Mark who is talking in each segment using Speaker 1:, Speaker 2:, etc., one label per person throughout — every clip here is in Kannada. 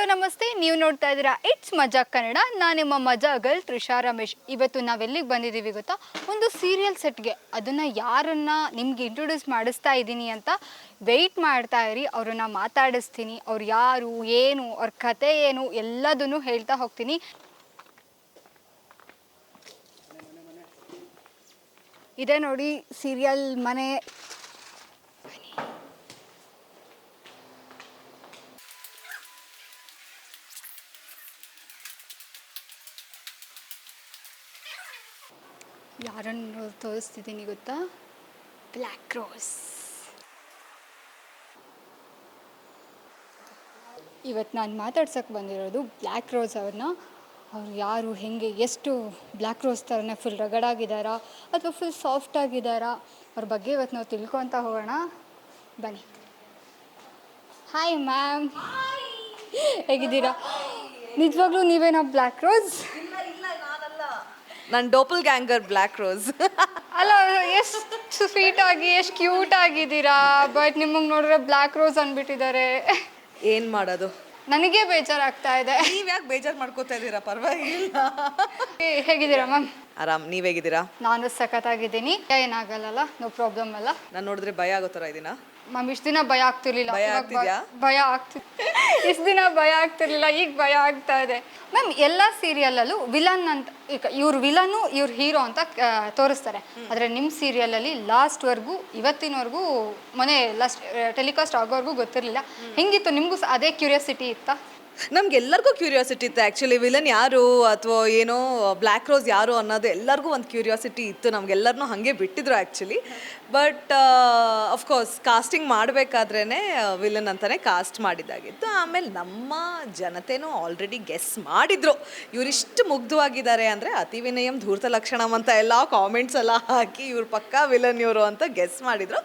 Speaker 1: ಹಲೋ, ನಮಸ್ತೆ. ನೀವು ನೋಡ್ತಾ ಇದ್ದೀರಾ ಇಟ್ಸ್ ಮಜಾ ಕನ್ನಡ. ನಾನು ನಿಮ್ಮ ಮಜಾ ಗರ್ಲ್ ತ್ರಿಷಾ ರಮೇಶ್. ಇವತ್ತು ನಾವೆಲ್ಲಿಗೆ ಬಂದಿದ್ದೀವಿ ಗೊತ್ತಾ? ಒಂದು ಸೀರಿಯಲ್ ಸೆಟ್ಗೆ ಅದನ್ನು ಯಾರನ್ನ ನಿಮ್ಗೆ ಇಂಟ್ರೊಡ್ಯೂಸ್ ಮಾಡಿಸ್ತಾ ಇದ್ದೀನಿ ಅಂತ ವೆಯ್ಟ್ ಮಾಡ್ತಾ ಇರಿ. ಅವ್ರನ್ನ ಮಾತಾಡಿಸ್ತೀನಿ. ಅವ್ರು ಯಾರು, ಏನು, ಅವ್ರ ಕತೆ ಏನು, ಎಲ್ಲದನ್ನು ಹೇಳ್ತಾ ಹೋಗ್ತೀನಿ. ಇದೆ ನೋಡಿ ಸೀರಿಯಲ್ ಮನೆ. ಯಾರನ್ನು ತೋರಿಸ್ತಿದ್ದೀನಿ ಗೊತ್ತಾ? ಬ್ಲ್ಯಾಕ್ ರೋಸ್ ಇವತ್ತು ನಾನು ಮಾತಾಡ್ಸೋಕ್ಕೆ ಬಂದಿರೋದು ಬ್ಲ್ಯಾಕ್ ರೋಸ್ ಅವ್ರನ್ನ. ಅವ್ರು ಯಾರು ಹೇಗೆ ಎಷ್ಟು ಬ್ಲ್ಯಾಕ್ ರೋಸ್ ಥರನೇ ಫುಲ್ ರಗಡಾಗಿದ್ದಾರಾ ಅಥವಾ ಫುಲ್ ಸಾಫ್ಟ್ ಆಗಿದ್ದಾರಾ? ಅವ್ರ ಬಗ್ಗೆ ಇವತ್ತು ನಾವು ತಿಳ್ಕೊತ ಹೋಗೋಣ. ಬನ್ನಿ. ಹಾಯ್ ಮ್ಯಾಮ್ ಹೇಗಿದ್ದೀರಾ? ನಿಜವಾಗ್ಲೂ ನೀವೇನಾ ಬ್ಲ್ಯಾಕ್ ರೋಸ್
Speaker 2: ನನ್ನ ಡೋಪಲ್ ಗ್ಯಾಂಗರ್ ಬ್ಲ್ಯಾಕ್ ರೋಸ್
Speaker 1: ಅಲ್ಲ ಎಷ್ಟು ಸ್ವೀಟ್ ಆಗಿ ಎಷ್ಟು ಕ್ಯೂಟ್ ಆಗಿದ್ದೀರಾ ಬಟ್ ನಿಮಗೆ ನೋಡಿದ್ರೆ ಬ್ಲ್ಯಾಕ್ ರೋಸ್ ಅಂದ್ಬಿಟ್ಟಿದ್ದಾರೆ.
Speaker 2: ಏನ್ ಮಾಡೋದು?
Speaker 1: ನನಗೆ ಬೇಜಾರಾಗ್ತಾ ಇದೆ.
Speaker 2: ನೀವ್ ಯಾಕೆ ಬೇಜಾರ್ ಮಾಡ್ಕೋತಾ ಇದ್ದೀರಾ? ಪರವಾಗಿಲ್ಲ.
Speaker 1: ಹೇಗಿದ್ದೀರಾ ಮ್ಯಾಮ್?
Speaker 2: ಆರಾಮ್ ನೀವ್ ಹೇಗಿದ್ದೀರಾ?
Speaker 1: ನಾನು ಸಖತ್ತಾಗಿದ್ದೀನಿ. ಏನಾಗಲ್ಲ ನೋ ಪ್ರಾಬ್ಲಮ್ ಅಲ್ಲ.
Speaker 2: ನಾನು ನೋಡಿದ್ರೆ ಭಯ ಆಗೋ ತರ ಇದೀನಾ?
Speaker 1: ಮ್ಯಾಮ್ ಇಷ್ಟು ದಿನ ಭಯ ಆಗ್ತಿರ್ಲಿಲ್ಲ.
Speaker 2: ಭಯ
Speaker 1: ಇವಾಗ
Speaker 2: ಆಗ್ತಿದ್ಯಾ?
Speaker 1: ಭಯ ಆಗ್ತಿ ಇಷ್ಟು ದಿನ ಭಯ ಆಗ್ತಿರ್ಲಿಲ್ಲ ಈಗ ಭಯ ಆಗ್ತಾ ಇದೆ. ಮ್ಯಾಮ್ ಎಲ್ಲ ಸೀರಿಯಲಲ್ಲೂ ವಿಲನ್ ಅಂತ ಈಗ ಇವ್ರು ವಿಲನ್ನು ಇವ್ರು ಹೀರೋ ಅಂತ ಆ, ತೋರಿಸ್ತಾರೆ. ಆದರೆ ನಿಮ್ಮ ಸೀರಿಯಲಲ್ಲಿ ಲಾಸ್ಟ್ವರೆಗೂ ಇವತ್ತಿನವರೆಗೂ ಮೊನ್ನೆ ಲಾಸ್ಟ್ ಟೆಲಿಕಾಸ್ಟ್ ಆಗೋವರೆಗೂ ಗೊತ್ತಿರಲಿಲ್ಲ. ಹೆಂಗಿತ್ತು? ನಿಮಗೂ ಅದೇ ಕ್ಯೂರಿಯಾಸಿಟಿ ಇತ್ತಾ?
Speaker 2: ನಮ್ಗೆ ಎಲ್ಲರಿಗೂ ಕ್ಯೂರಿಯಾಸಿಟಿ ಇತ್ತು. ಆ್ಯಕ್ಚುಲಿ ವಿಲನ್ ಯಾರು ಅಥವಾ ಏನೋ ಬ್ಲ್ಯಾಕ್ ರೋಸ್ ಯಾರು ಅನ್ನೋದು ಎಲ್ಲರಿಗೂ ಒಂದು ಕ್ಯೂರಿಯಾಸಿಟಿ ಇತ್ತು. ನಮ್ಗೆಲ್ಲರನ್ನೂ ಹಾಗೆ ಬಿಟ್ಟಿದ್ರು actually but of course casting ಮಾಡಬೇಕಾದ್ರೇ villain ಅಂತಲೇ ಕಾಸ್ಟ್ ಮಾಡಿದ್ದಾಗಿತ್ತು. ಆಮೇಲೆ ನಮ್ಮ ಜನತೆನೂ ಆಲ್ರೆಡಿ ಗೆಸ್ ಮಾಡಿದ್ರು. ಇವರಿಷ್ಟು ಮುಗ್ಧವಾಗಿದ್ದಾರೆ ಅಂದರೆ ಅತಿ ವಿನಯಂ ಧೂರ್ತ ಲಕ್ಷಣಂ ಅಂತ ಎಲ್ಲ ಕಾಮೆಂಟ್ಸ್ ಎಲ್ಲ ಹಾಕಿ ಇವ್ರ ಪಕ್ಕ ವಿಲನ್ ಇವರು ಅಂತ ಗೆಸ್ ಮಾಡಿದ್ರು.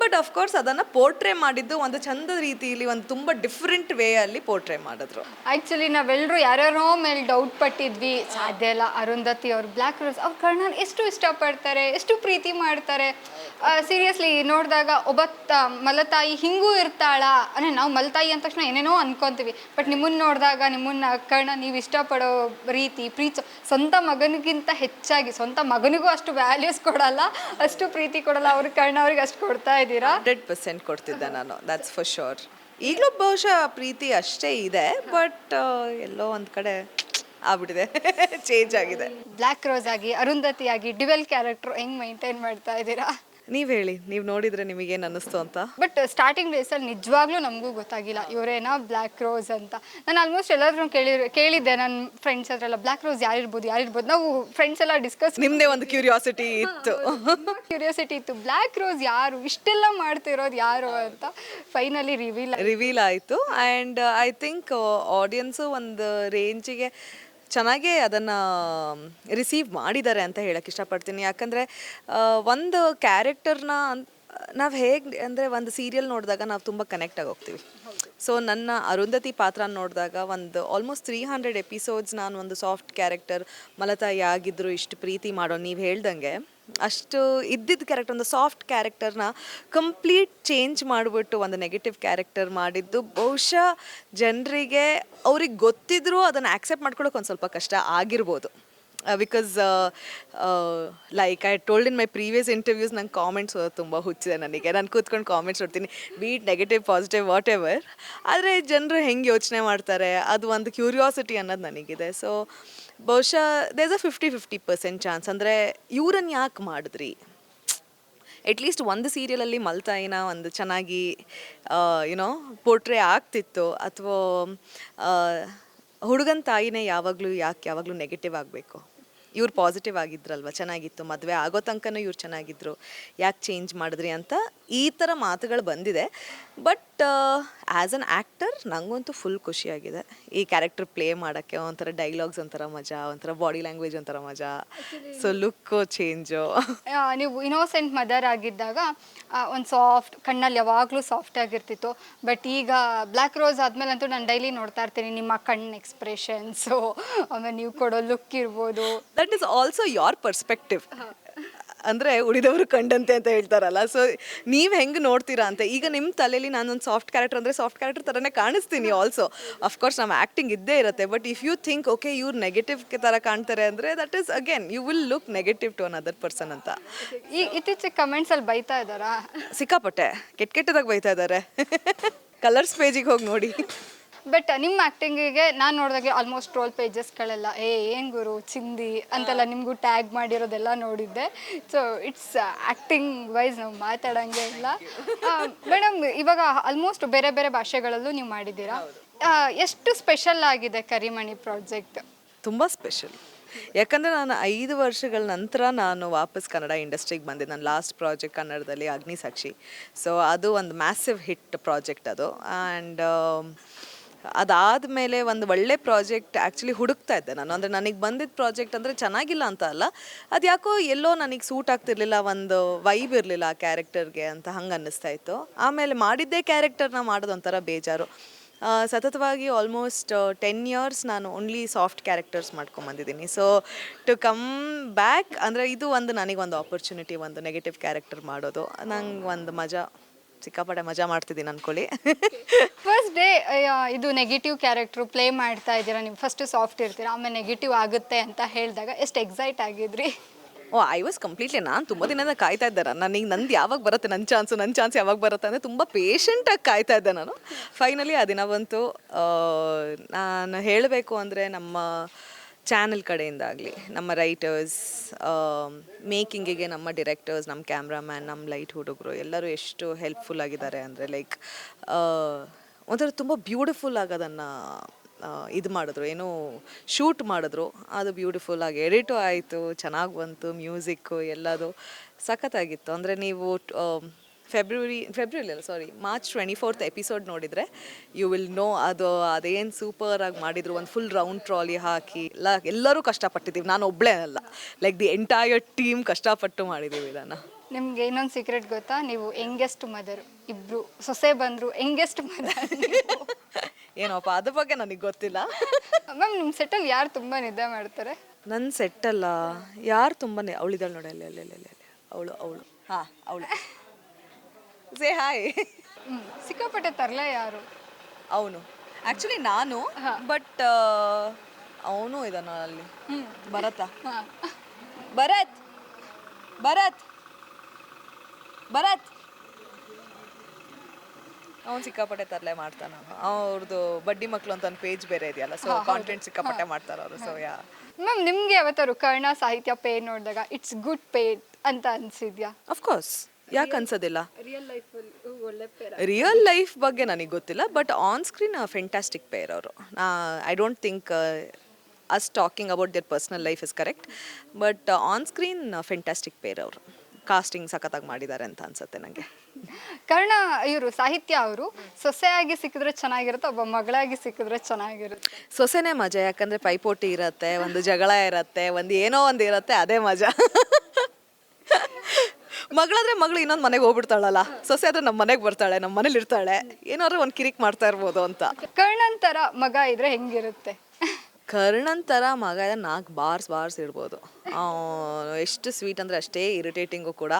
Speaker 2: ಬಟ್ ಅಫ್ಕೋರ್ಸ್ ಅದನ್ನು ಪೋರ್ಟ್ರೇ ಮಾಡಿದ್ದು ಒಂದು ಚಂದ ರೀತಿಯಲ್ಲಿ ಒಂದು ತುಂಬ ಡಿಫ್ರೆಂಟ್ ವೇ ಅಲ್ಲಿ ಪೋರ್ಟ್ರೇ ಮಾಡಿದ್ರು.
Speaker 1: ಆ್ಯಕ್ಚುಲಿ ನಾವೆಲ್ಲರೂ ಯಾರ್ಯಾರೋ ಮೇಲೆ ಡೌಟ್ ಪಟ್ಟಿದ್ವಿ. ಸಾಧ್ಯ ಇಲ್ಲ. ಅರುಂಧತಿ ಅವ್ರು ಬ್ಲ್ಯಾಕ್ ರೋಸ್ ಅವ್ರ ಕರ್ಣ ಎಷ್ಟು ಇಷ್ಟಪಡ್ತಾರೆ, ಎಷ್ಟು ಪ್ರೀತಿ ಮಾಡ್ತಾರೆ. ಸೀರಿಯಸ್ಲಿ ನೋಡಿದಾಗ ಒಬ್ಬ ಮಲತಾಯಿ ಹಿಂಗೂ ಇರ್ತಾಳ ಅಂದರೆ ನಾವು ಮಲತಾಯಿ ಅಂದ ತಕ್ಷಣ ಏನೇನೋ ಅನ್ಕೊಂತೀವಿ. ಬಟ್ ನಿಮ್ಮನ್ನ ನೋಡಿದಾಗ ನಿಮ್ಮನ್ನ ಕರ್ಣ ನೀವು ಇಷ್ಟಪಡೋ ರೀತಿ ಪ್ರೀತಿ ಸ್ವಂತ ಮಗನಿಗಿಂತ ಹೆಚ್ಚಾಗಿ ಸ್ವಂತ ಮಗನಿಗೂ ಅಷ್ಟು ವ್ಯಾಲ್ಯೂಸ್ ಕೊಡಲ್ಲ ಅಷ್ಟು ಪ್ರೀತಿ ಕೊಡಲ್ಲ ಅವ್ರಿಗೆ ಕರ್ಣ ಅವ್ರಿಗೆ ಅಷ್ಟು ಕೊಡ್ತಾ ಇದ್ದೀರಾ?
Speaker 2: ಹಂಡ್ರೆಡ್ ಪರ್ಸೆಂಟ್ ಕೊಡ್ತಿದ್ದೆ ನಾನು ದಟ್ಸ್ ಫಾರ್ ಶೋರ್ ಈಗಲೂ ಬಹುಶಃ ಪ್ರೀತಿ ಅಷ್ಟೇ ಇದೆ ಬಟ್ ಎಲ್ಲೋ ಒಂದು ಕಡೆ ಆಗ್ಬಿಟ್ಟಿದೆ ಚೇಂಜ್ ಆಗಿದೆ.
Speaker 1: ಬ್ಲ್ಯಾಕ್ ರೋಸ್ ಆಗಿ ಅರುಂಧತಿ ಆಗಿ ಡಿವೆಲ್ ಕ್ಯಾರೆಕ್ಟರ್ ಹೆಂಗ್ ಮೈಂಟೈನ್ ಮಾಡ್ತಾ ಇದ್ದೀರಾ?
Speaker 2: ನೀವು ಹೇಳಿ ನೀವು ನೋಡಿದ್ರೆ ನಿಮಗೇನು ಅನ್ನಿಸ್ತು ಅಂತ?
Speaker 1: ಬಟ್ ಸ್ಟಾರ್ಟಿಂಗ್ ಡೇಸಲ್ಲಿ ನಿಜವಾಗ್ಲೂ ನಮಗೂ ಗೊತ್ತಾಗಿಲ್ಲ. ಇವರೇನಾ ಬ್ಲ್ಯಾಕ್ ರೋಸ್ ಅಂತ. ನಾನು ಆಲ್ಮೋಸ್ಟ್ ಎಲ್ಲಾದ್ರೂ ಕೇಳಿ ಕೇಳಿದ್ದೆ ನನ್ನ ಫ್ರೆಂಡ್ಸ್ ಹತ್ರ ಎಲ್ಲ ಬ್ಲ್ಯಾಕ್ ರೋಸ್ ಯಾರಿರ್ಬೋದು ಯಾರಿರ್ಬೋದು? ನಾವು ಫ್ರೆಂಡ್ಸ್ ಎಲ್ಲ ಡಿಸ್ಕಸ್
Speaker 2: ನಿಮ್ಮದೇ ಒಂದು ಕ್ಯೂರಿಯಾಸಿಟಿ ಇತ್ತು.
Speaker 1: ಕ್ಯೂರಿಯಾಸಿಟಿ ಇತ್ತು. ಬ್ಲ್ಯಾಕ್ ರೋಸ್ ಯಾರು? ಇಷ್ಟೆಲ್ಲ ಮಾಡ್ತಿರೋದು ಯಾರು ಅಂತ ಫೈನಲಿ ರಿವೀಲ್
Speaker 2: ರಿವೀಲ್ ಆಯಿತು. ಆ್ಯಂಡ್ ಐ ಥಿಂಕ್ ಆಡಿಯನ್ಸು ಒಂದು ರೇಂಜಿಗೆ ಚೆನ್ನಾಗೇ ಅದನ್ನು ರಿಸೀವ್ ಮಾಡಿದ್ದಾರೆ ಅಂತ ಹೇಳಕ್ಕೆ ಇಷ್ಟಪಡ್ತೀನಿ. ಯಾಕಂದರೆ ಒಂದು ಕ್ಯಾರೆಕ್ಟರ್ನ ನಾವು ಹೇಗೆ, ಅಂದರೆ ಒಂದು ಸೀರಿಯಲ್ ನೋಡಿದಾಗ ನಾವು ತುಂಬ ಕನೆಕ್ಟ್ ಆಗಿ ಹೋಗ್ತೀವಿ. ಸೊ ನನ್ನ ಅರುಂಧತಿ ಪಾತ್ರ ನೋಡಿದಾಗ ಒಂದು ಆಲ್ಮೋಸ್ಟ್ ತ್ರೀ ಹಂಡ್ರೆಡ್ ಎಪಿಸೋಡ್ಸ್ ನಾನು ಒಂದು ಸಾಫ್ಟ್ ಕ್ಯಾರೆಕ್ಟರ್ ಮಲತಾಯಿ ಆಗಿದ್ರು ಇಷ್ಟು ಪ್ರೀತಿ ಮಾಡೋ ನೀವು ಹೇಳ್ದಂಗೆ. ಅಷ್ಟು ಇದ್ದಿದ್ದ ಕ್ಯಾರೆಕ್ಟರ್ ಒಂದು ಸಾಫ್ಟ್ ಕ್ಯಾರೆಕ್ಟರ್ನ ಕಂಪ್ಲೀಟ್ ಚೇಂಜ್ ಮಾಡಿಬಿಟ್ಟು ಒಂದು ನೆಗೆಟಿವ್ ಕ್ಯಾರೆಕ್ಟರ್ ಮಾಡಿದ್ದು. ಬಹುಶಃ ಜನರಿಗೆ ಅವ್ರಿಗೆ ಗೊತ್ತಿದ್ರೂ ಅದನ್ನು ಆಕ್ಸೆಪ್ಟ್ ಮಾಡ್ಕೊಳ್ಳೋಕೆ ಒಂದು ಸ್ವಲ್ಪ ಕಷ್ಟ ಆಗಿರ್ಬೋದು. Because like I told in my previous interviews ನಂಗೆ ಕಾಮೆಂಟ್ಸ್ ತುಂಬ ಹುಚ್ಚಿದೆ ನನಗೆ. ನಾನು ಕೂತ್ಕೊಂಡು ಕಾಮೆಂಟ್ಸ್ ನೋಡ್ತೀನಿ be it negative positive whatever ಆದರೆ ಜನರು ಹೆಂಗೆ ಯೋಚನೆ ಮಾಡ್ತಾರೆ? ಅದು ಒಂದು ಕ್ಯೂರಿಯಾಸಿಟಿ ಅನ್ನೋದು ನನಗಿದೆ. ಸೊ ಬಹುಶಃ there's a fifty fifty percent chance ಅಂದರೆ ಇವ್ರನ್ನ ಯಾಕೆ ಮಾಡಿದ್ರಿ? ಅಟ್ಲೀಸ್ಟ್ ಒಂದು ಸೀರಿಯಲಲ್ಲಿ ಮಲ್ತಾಯಿನ ಒಂದು ಚೆನ್ನಾಗಿ ಯುನೋ ಪೋರ್ಟ್ರೇ ಆಗ್ತಿತ್ತು. ಅಥವಾ ಹುಡುಗನ ತಾಯಿನೇ ಯಾವಾಗಲೂ ಯಾಕೆ ಯಾವಾಗಲೂ ನೆಗೆಟಿವ್ ಆಗಬೇಕು? ಇವ್ರು ಪಾಸಿಟಿವ್ ಆಗಿದ್ರಲ್ವ? ಚೆನ್ನಾಗಿತ್ತು. ಮದುವೆ ಆಗೋ ತನಕನೂ ಇವ್ರು ಚೆನ್ನಾಗಿದ್ರು. ಯಾಕೆ ಚೇಂಜ್ ಮಾಡಿದ್ರಿ ಅಂತ ಈ ಥರ ಮಾತುಗಳು ಬಂದಿದೆ. ಬಟ್ ಆ್ಯಸ್ ಅನ್ ಆ್ಯಕ್ಟರ್ ನನಗಂತೂ ಫುಲ್ ಖುಷಿಯಾಗಿದೆ. ಈ ಕ್ಯಾರೆಕ್ಟರ್ ಪ್ಲೇ ಮಾಡೋಕ್ಕೆ ಒಂಥರ ಡೈಲಾಗ್ಸ್ ಒಂಥರ ಮಜಾ ಒಂಥರ ಬಾಡಿ ಲ್ಯಾಂಗ್ವೇಜ್ ಒಂಥರ ಮಜಾ. ಸೊ ಲುಕ್ಕು ಚೇಂಜು
Speaker 1: ನೀವು ಇನೋಸೆಂಟ್ ಮದರ್ ಆಗಿದ್ದಾಗ ಒಂದು ಸಾಫ್ಟ್ ಕಣ್ಣಲ್ಲಿ ಯಾವಾಗಲೂ ಸಾಫ್ಟ್ ಆಗಿರ್ತಿತ್ತು. ಬಟ್ ಈಗ ಬ್ಲ್ಯಾಕ್ ರೋಸ್ ಆದಮೇಲಂತೂ ನಾನು ಡೈಲಿ ನೋಡ್ತಾ ಇರ್ತೀನಿ ನಿಮ್ಮ ಕಣ್ಣು ಎಕ್ಸ್ಪ್ರೆಷನ್ಸು ಆಮೇಲೆ ನೀವು ಕೊಡೋ ಲುಕ್ ಇರ್ಬೋದು.
Speaker 2: That is also your perspective ಅಂದರೆ ಉಳಿದವರು ಕಂಡಂತೆ ಅಂತ ಹೇಳ್ತಾರಲ್ಲ. ಸೊ ನೀವು ಹೆಂಗೆ ನೋಡ್ತೀರಾ ಅಂತ. ಈಗ ನಿಮ್ಮ ತಲೆಯಲ್ಲಿ ನಾನೊಂದು ಸಾಫ್ಟ್ ಕ್ಯಾರೆಕ್ಟರ್ ಅಂದರೆ ಸಾಫ್ಟ್ ಕ್ಯಾರೆಕ್ಟರ್ ಥರನೇ ಕಾಣಿಸ್ತೀನಿ ಆಲ್ಸೋ ಅಫ್ಕೋರ್ಸ್ ನಮ್ಮ ಆ್ಯಕ್ಟಿಂಗ್ ಇದ್ದೇ ಇರುತ್ತೆ. But if you think okay ಇವ್ರು ನೆಗೆಟಿವ್ ಥರ ಕಾಣ್ತಾರೆ ಅಂದರೆ that is again you will look negative to another person ಅಂತ.
Speaker 1: ಈ ಇತ್ತೀಚೆಗೆ ಕಮೆಂಟ್ಸಲ್ಲಿ ಬೈತಾ ಇದ್ದಾರಾ?
Speaker 2: ಸಿಕ್ಕಾಪಟ್ಟೆ. ಕೆಟ್ಟ ಕೆಟ್ಟದಾಗ ಬೈತಾ ಇದ್ದಾರೆ ಕಲರ್ಸ್ ಪೇಜಿಗೆ ಹೋಗಿ ನೋಡಿ.
Speaker 1: ಬಟ್ ನಿಮ್ಮ ಆ್ಯಕ್ಟಿಂಗಿಗೆ ನಾನು ನೋಡಿದಾಗೆ ಆಲ್ಮೋಸ್ಟ್ ಟ್ರೋಲ್ ಪೇಜಸ್ಗಳೆಲ್ಲ ಏ ಏನ್ ಗುರು? ಚಿಂದಿ? ಅಂತೆಲ್ಲ ನಿಮಗೂ ಟ್ಯಾಗ್ ಮಾಡಿರೋದೆಲ್ಲ ನೋಡಿದ್ದೆ. ಸೊ ಇಟ್ಸ್ ಆ್ಯಕ್ಟಿಂಗ್ ವೈಸ್ ನಾವು ಮಾತಾಡೋಂಗೆ ಇಲ್ಲ. ಮೇಡಮ್ ಇವಾಗ ಆಲ್ಮೋಸ್ಟ್ ಬೇರೆ ಬೇರೆ ಭಾಷೆಗಳಲ್ಲೂ ನೀವು ಮಾಡಿದ್ದೀರಾ? ಎಷ್ಟು ಸ್ಪೆಷಲ್ ಆಗಿದೆ ಕರಿಮಣಿ ಪ್ರಾಜೆಕ್ಟ್
Speaker 2: ತುಂಬ ಸ್ಪೆಷಲ್ ಯಾಕಂದರೆ ನಾನು ಐದು ವರ್ಷಗಳ ನಂತರ ನಾನು ವಾಪಸ್ ಕನ್ನಡ ಇಂಡಸ್ಟ್ರಿಗೆ ಬಂದೆ. ನನ್ನ ಲಾಸ್ಟ್ ಪ್ರಾಜೆಕ್ಟ್ ಕನ್ನಡದಲ್ಲಿ ಅಗ್ನಿಸಾಕ್ಷಿ. ಸೊ ಅದು ಒಂದು ಮ್ಯಾಸಿವ್ ಹಿಟ್ ಪ್ರಾಜೆಕ್ಟ್ ಅದು. ಆ್ಯಂಡ್ ಅದಾದಮೇಲೆ ಒಂದು ಒಳ್ಳೆ ಪ್ರಾಜೆಕ್ಟ್ ಆ್ಯಕ್ಚುಲಿ ಹುಡುಕ್ತಾ ಇದ್ದೆ ನಾನು. ಅಂದರೆ ನನಗೆ ಬಂದಿದ್ದ ಪ್ರಾಜೆಕ್ಟ್ ಅಂದರೆ ಚೆನ್ನಾಗಿಲ್ಲ ಅಂತ ಅಲ್ಲ. ಅದು ಯಾಕೋ ಎಲ್ಲೋ ನನಗೆ ಸೂಟ್ ಆಗ್ತಿರ್ಲಿಲ್ಲ, ಒಂದು ವೈಬ್ ಇರಲಿಲ್ಲ ಆ ಕ್ಯಾರೆಕ್ಟರ್ಗೆ ಅಂತ ಹಂಗೆ ಅನ್ನಿಸ್ತಾ ಇತ್ತು. ಆಮೇಲೆ ಮಾಡಿದ್ದೇ ಕ್ಯಾರೆಕ್ಟರ್ನ ಮಾಡೋದು ಒಂಥರ ಬೇಜಾರು. ಸತತವಾಗಿ ಆಲ್ಮೋಸ್ಟ್ ಟೆನ್ ಇಯರ್ಸ್ ನಾನು ಓನ್ಲಿ ಸಾಫ್ಟ್ ಕ್ಯಾರೆಕ್ಟರ್ಸ್ ಮಾಡ್ಕೊಂಬಂದಿದ್ದೀನಿ. ಸೊ ಟು ಕಮ್ ಬ್ಯಾಕ್ ಅಂದರೆ ಇದು ಒಂದು ನನಗೊಂದು ಆಪರ್ಚುನಿಟಿ ಒಂದು ನೆಗೆಟಿವ್ ಕ್ಯಾರೆಕ್ಟರ್ ಮಾಡೋದು. ನಂಗೆ ಒಂದು ಮಜಾ. ಸಿಕ್ಕಾಪಟ್ಟೆ ಮಜಾ ಮಾಡ್ತಿದ್ದೀನಿ ಅನ್ಕೊಳ್ಳಿ.
Speaker 1: ಫಸ್ಟ್ ಡೇ ಇದು ನೆಗೆಟಿವ್ ಕ್ಯಾರೆಕ್ಟ್ರು ಪ್ಲೇ ಮಾಡ್ತಾ ಇದ್ದೀರಾ ನೀವು? ಫಸ್ಟ್ ಸಾಫ್ಟ್ ಇರ್ತೀರಾ ಆಮೇಲೆ ನೆಗೆಟಿವ್ ಆಗುತ್ತೆ ಅಂತ ಹೇಳಿದಾಗ ಎಷ್ಟು ಎಕ್ಸೈಟ್ ಆಗಿದ್ರಿ?
Speaker 2: ಓ ಐ ವಾಸ್ ಕಂಪ್ಲೀಟ್ಲಿ ನಾನು ತುಂಬ ದಿನದ ಕಾಯ್ತಾ ಇದ್ದೆ ನನಗೆ ನಂದು ಯಾವಾಗ ಬರುತ್ತೆ ನನ್ನ ಚಾನ್ಸು ನನ್ನ ಚಾನ್ಸ್ ಯಾವಾಗ ಬರುತ್ತೆ ಅಂದರೆ ತುಂಬ ಪೇಷಂಟಾಗಿ ಕಾಯ್ತಾ ಇದ್ದೆ ನಾನು. ಫೈನಲಿ ಆ ದಿನ ಬಂತು. ನಾನು ಹೇಳಬೇಕು ಅಂದರೆ ನಮ್ಮ ಚಾನಲ್ ಕಡೆಯಿಂದ ಆಗಲಿ ನಮ್ಮ ರೈಟರ್ಸ್ ಮೇಕಿಂಗಿಗೆ ನಮ್ಮ ಡಿರೆಕ್ಟರ್ಸ್ ನಮ್ಮ ಕ್ಯಾಮ್ರಾಮ್ಯಾನ್ ನಮ್ಮ ಲೈಟ್ ಹುಡುಗರು ಎಲ್ಲರೂ ಎಷ್ಟು ಹೆಲ್ಪ್ಫುಲ್ ಆಗಿದ್ದಾರೆ ಅಂದರೆ ಲೈಕ್ ಒಂಥರ ತುಂಬ ಬ್ಯೂಟಿಫುಲ್ ಅದನ್ನು ಇದು ಮಾಡಿದ್ರು. ಏನು ಶೂಟ್ ಮಾಡಿದ್ರು. ಅದು ಬ್ಯೂಟಿಫುಲ್ ಆಗಿ ಎಡಿಟು ಆಯಿತು, ಚೆನ್ನಾಗಿ ಬಂತು ಮ್ಯೂಸಿಕ್ಕು ಎಲ್ಲದು ಸಖತ್ತಾಗಿತ್ತು. ಅಂದರೆ ನೀವು ಫೆಬ್ರವರಿ ಫೆಬ್ರವರಿ ಅಲ್ಲ sorry March twenty fourth episode ನೋಡಿದರೆ ಯು ವಿಲ್ ನೋ ಅದು ಅದೇನು ಸೂಪರ್ ಆಗಿ ಮಾಡಿದ್ರು. ಒಂದು ಫುಲ್ ರೌಂಡ್ ಟ್ರಾಲಿ ಹಾಕಿ ಎಲ್ಲ ಎಲ್ಲರೂ ಕಷ್ಟಪಟ್ಟಿದ್ದೀವಿ. ನಾನು ಒಬ್ಬಳೇ ಅಲ್ಲ. ಲೈಕ್ ದಿ ಎಂಟೈರ್ ಟೀಮ್ ಕಷ್ಟಪಟ್ಟು ಮಾಡಿದ್ದೀವಿ ಇದನ್ನು.
Speaker 1: ನಿಮ್ಗೆ ಇನ್ನೊಂದು ಸೀಕ್ರೆಟ್ ಗೊತ್ತಾ? ನೀವು ಯಂಗೆಸ್ಟ್ ಮದರ್ ಇಬ್ರು ಸೊಸೆ ಬಂದ್ರು ಯಂಗೆಸ್ಟ್ ಮದರ್
Speaker 2: ಏನಪ್ಪ ಅದ್ರ ಬಗ್ಗೆ ನನಗೆ ಗೊತ್ತಿಲ್ಲ.
Speaker 1: ಮ್ಯಾಮ್ ನಿಮ್ಮ ಸೆಟ್ಟಲ್ಲಿ ಯಾರು ತುಂಬ ನಿದ್ದೆ ಮಾಡ್ತಾರೆ?
Speaker 2: ನನ್ನ ಸೆಟ್ಟಲ್ಲ ಯಾರು ತುಂಬಾ ಅವಳಿದ್ದಾಳೆ ನೋಡಿ ಅಲ್ಲಿ ಅಲ್ಲಿ ಅಲ್ಲಿ ಅಲ್ಲಿ ಅವಳು ಅವಳು. ಹಾಂ ಅವಳು. Say hi.
Speaker 1: ಸಿಕ್ಕಾಪಟ್ಟೆ ತರಲೆ ಯಾರು?
Speaker 2: ಅವನು. ಆಕ್ಚುಲಿ ನಾನು ಬಟ್ ಅವನು ಇದಾನ ಅಲ್ಲಿ. ಭರತ. ಭರತ್! ಭರತ್! ಭರತ್! ಅವ್ನು ಸಿಕ್ಕಾಪಟ್ಟೆ ತರಲೆ ಮಾಡ್ತಾನ. ಅವ್ರದ್ದು ಬಡ್ಡಿ ಮಕ್ಕಳು ಅಂತ ಒಂದು ಪೇಜ್ ಬೇರೆ ಇದೆಯಲ್ಲ ಸೊ ಕಾಂಟೆಂಟ್ ಸಿಕ್ಕಾಪಟ್ಟೆ ಮಾಡ್ತಾರೆ ಅವರು ಸೊ ಯಾ
Speaker 1: ಮ್ಯಾಮ್ ನಿಮ್ಗೆ ಯಾವತ್ತಾರು ಕರ್ಣ ಸಾಹಿತ್ಯ ಪೇಜ್ ನೋಡಿದಾಗ ಇಟ್ಸ್ ಗುಡ್ ಪೇಜ್ ಅಂತ ಅನ್ಸಿದ್ಯಾ?
Speaker 2: ಅಫ್ಕೋರ್ಸ್ ಯಾಕೆ ಅನ್ಸೋದಿಲ್ಲ?
Speaker 1: ರಿಯಲ್ ಲೈಫಲ್ಲಿ ಒಳ್ಳೆ ಪೇರ್
Speaker 2: ರಿಯಲ್ ಲೈಫ್ ಬಗ್ಗೆ ನನಗೆ ಗೊತ್ತಿಲ್ಲ but on screen fantastic pair ಅವರು. I don't think us talking about their personal life is correct but on screen fantastic pair ಅವರು. ಕಾಸ್ಟಿಂಗ್ ಸಖತ್ತಾಗಿ ಮಾಡಿದ್ದಾರೆ ಅಂತ ಅನ್ಸುತ್ತೆ ನನಗೆ
Speaker 1: ಕರ್ಣ ಇವರು ಸಾಹಿತ್ಯ ಅವರು. ಸೊಸೆಯಾಗಿ ಸಿಕ್ಕಿದ್ರೆ ಚೆನ್ನಾಗಿರುತ್ತೆ ಒಬ್ಬ ಮಗಳಾಗಿ ಸಿಕ್ಕಿದ್ರೆ ಚೆನ್ನಾಗಿರುತ್ತೆ.
Speaker 2: ಸೊಸೆನೇ ಮಜಾ ಯಾಕಂದರೆ ಪೈಪೋಟಿ ಇರುತ್ತೆ ಒಂದು ಜಗಳ ಇರುತ್ತೆ ಒಂದು ಏನೋ ಒಂದು ಇರುತ್ತೆ ಅದೇ ಮಜಾ. ಮಗಳಾದ್ರೆ ಮಗಳು ಇನ್ನೊಂದು ಮನೆಗೆ ಹೋಗ್ಬಿಡ್ತಾಳಲ್ಲ. ಸೊಸೆ ಆದ್ರೆ ನಮ್ಮ ಮನೆಗೆ ಬರ್ತಾಳೆ ನಮ್ಮ ಮನೇಲಿ ಇರ್ತಾಳೆ. ಏನಾದ್ರು ಒಂದು ಕಿರಿಕ್ ಮಾಡ್ತಾ ಇರ್ಬೋದು ಅಂತ.
Speaker 1: ಕರ್ಣನ್ ತರ ಮಗ ಇದ್ರೆ ಹೆಂಗಿರುತ್ತೆ?
Speaker 2: ಕರ್ಣನ್ ಥರ ಮಗ ನಾಲ್ಕು ಬಾರ್ಸ್ ಬಾರ್ಸ್ ಇಡ್ಬೋದು ಎಷ್ಟು ಸ್ವೀಟ್ ಅಂದರೆ ಅಷ್ಟೇ ಇರಿಟೇಟಿಂಗು ಕೂಡ.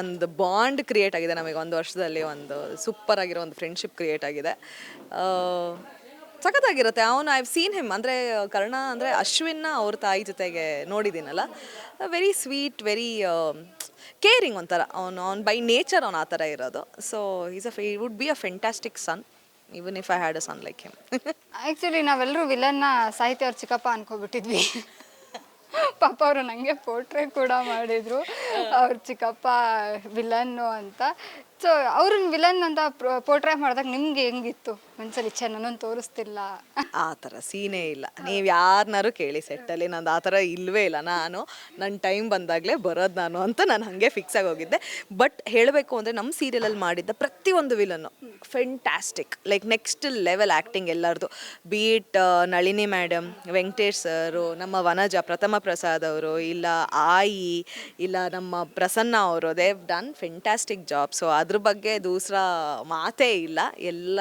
Speaker 2: ಒಂದು ಬಾಂಡ್ ಕ್ರಿಯೇಟ್ ಆಗಿದೆ ನಮಗೆ ಒಂದು ವರ್ಷದಲ್ಲಿ ಒಂದು ಸೂಪರ್ ಆಗಿರೋ ಒಂದು ಫ್ರೆಂಡ್ಶಿಪ್ ಕ್ರಿಯೇಟ್ ಆಗಿದೆ. ಸಖತ್ತಾಗಿರುತ್ತೆ. ಅವನು ಐವ್ ಸೀನ್ ಹಿಮ್ ಅಂದರೆ ಕರ್ಣ ಅಂದರೆ ಅಶ್ವಿನ್ನ ಅವ್ರ ತಾಯಿ ಜೊತೆಗೆ ನೋಡಿದ್ದೀನಲ್ಲ. ವೆರಿ ಸ್ವೀಟ್ ವೆರಿ ಕೇರಿಂಗ್ ಒಂಥರ. ಅವನು ಅವ್ನು ಬೈ ನೇಚರ್ ಅವ್ನು ಆ ಥರ ಇರೋದು. ಸೊ ಈಸ್ ಅ ಫೆ would be a fantastic son even if I had a son like him
Speaker 1: actually ನಾವೆಲ್ಲರೂ ವಿಲನ್ನ ಸಾಹಿತ್ಯ ಅವ್ರ ಚಿಕ್ಕಪ್ಪ ಅನ್ಕೋಬಿಟ್ಟಿದ್ವಿ. ಪಾಪ ಅವರು ನನಗೆ ಪೋರ್ಟ್ರೇಟ್ ಕೂಡ ಮಾಡಿದ್ರು. ಅವ್ರ ಚಿಕ್ಕಪ್ಪ ವಿಲನ್ನು ಅಂತ. ಸೊ ಅವ್ರನ್ನ ವಿಲನ್ ಅಂತ ಪೋಟ್ರೆ ಮಾಡಿದಾಗ ನಿಮ್ಗೆ ಹೆಂಗಿತ್ತು? ಮನ್ಸಲ್ಲಿ ಛೆ, ನನ್ನನ್ನು ತೋರಿಸ್ತಿಲ್ಲ.
Speaker 2: ಆ ಥರ ಸೀನೇ ಇಲ್ಲ. ನೀವು ಯಾರನ್ನಾರು ಕೇಳಿ ಸೆಟ್ಟಲ್ಲಿ ನಂದು ಆ ಥರ ಇಲ್ಲವೇ ಇಲ್ಲ. ನಾನು ನನ್ನ ಟೈಮ್ ಬಂದಾಗಲೇ ಬರೋದು ನಾನು ಅಂತ ನಾನು ಹಾಗೆ ಫಿಕ್ಸ್ ಆಗಿ ಹೋಗಿದ್ದೆ. ಬಟ್ ಹೇಳಬೇಕು ಅಂದರೆ ನಮ್ಮ ಸೀರಿಯಲಲ್ಲಿ ಮಾಡಿದ್ದ ಪ್ರತಿಯೊಂದು villain fantastic like next level acting ಎಲ್ಲರದು. Be it Nalini madam Venkatesh sir ನಮ್ಮ ವನಜ, ಪ್ರಥಮ ಪ್ರಸಾದ್ ಅವರು, ಇಲ್ಲ ಆಯಿ, ಇಲ್ಲ ನಮ್ಮ ಪ್ರಸನ್ನ ಅವರು they've done fantastic job so ಅದ್ರ ಬಗ್ಗೆ ದೂಸರ ಮಾತೇ ಇಲ್ಲ. ಎಲ್ಲ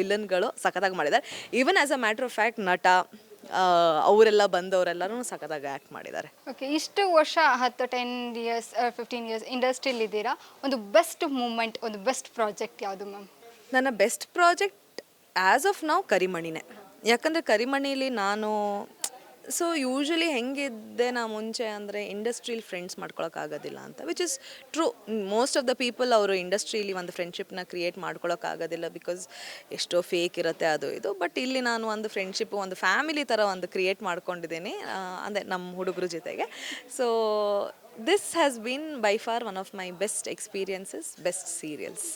Speaker 2: ವಿಲನ್ಗಳು ಸಖತ್ತಾಗಿ ಮಾಡಿದ್ದಾರೆ. Even as a matter of fact ನಟ ಅವರೆಲ್ಲ ಬಂದವರೆಲ್ಲರೂ ಸಖತ್ತಾಗಿ ಆ್ಯಕ್ಟ್ ಮಾಡಿದ್ದಾರೆ.
Speaker 1: ಓಕೆ ಇಷ್ಟು ವರ್ಷ ಹತ್ತು ಟೆನ್ ಇಯರ್ಸ್ ಫಿಫ್ಟೀನ್ ಇಯರ್ಸ್ ಇಂಡಸ್ಟ್ರಿಯಲ್ಲಿ ಇದ್ದೀರಾ? ಒಂದು ಬೆಸ್ಟ್ ಮೂಮೆಂಟ್ ಒಂದು ಬೆಸ್ಟ್ ಪ್ರಾಜೆಕ್ಟ್ ಯಾವುದು ಮ್ಯಾಮ್
Speaker 2: ನನ್ನ ಬೆಸ್ಟ್ ಪ್ರಾಜೆಕ್ಟ್ ಆ್ಯಸ್ ಆಫ್ ನಾವು ಕರಿಮಣಿನೇ. ಯಾಕಂದರೆ ಕರಿಮಣಿಲಿ ನಾನು ಸೊ ಯೂಶ್ವಲಿ ಹೆಂಗಿದ್ದೆ ನಾ ಮುಂಚೆ ಅಂದರೆ ಇಂಡಸ್ಟ್ರೀಲಿ ಫ್ರೆಂಡ್ಸ್ ಮಾಡ್ಕೊಳಕ್ಕಾಗೋದಿಲ್ಲ ಅಂತ which is true most of the people ಅವರು ಇಂಡಸ್ಟ್ರೀಲಿ ಒಂದು ಫ್ರೆಂಡ್ಶಿಪ್ನ ಕ್ರಿಯೇಟ್ ಮಾಡ್ಕೊಳಕ್ಕಾಗೋದಿಲ್ಲ ಬಿಕಾಸ್ ಎಷ್ಟೋ ಫೇಕ್ ಇರುತ್ತೆ, ಅದು ಇದು. ಬಟ್ ಇಲ್ಲಿ ನಾನು ಒಂದು ಫ್ರೆಂಡ್ಶಿಪ್ ಒಂದು ಫ್ಯಾಮಿಲಿ ಥರ ಒಂದು ಕ್ರಿಯೇಟ್ ಮಾಡ್ಕೊಂಡಿದ್ದೀನಿ ಅಂದರೆ ನಮ್ಮ ಹುಡುಗರ ಜೊತೆಗೆ. So this has been by far one of my best experiences best serials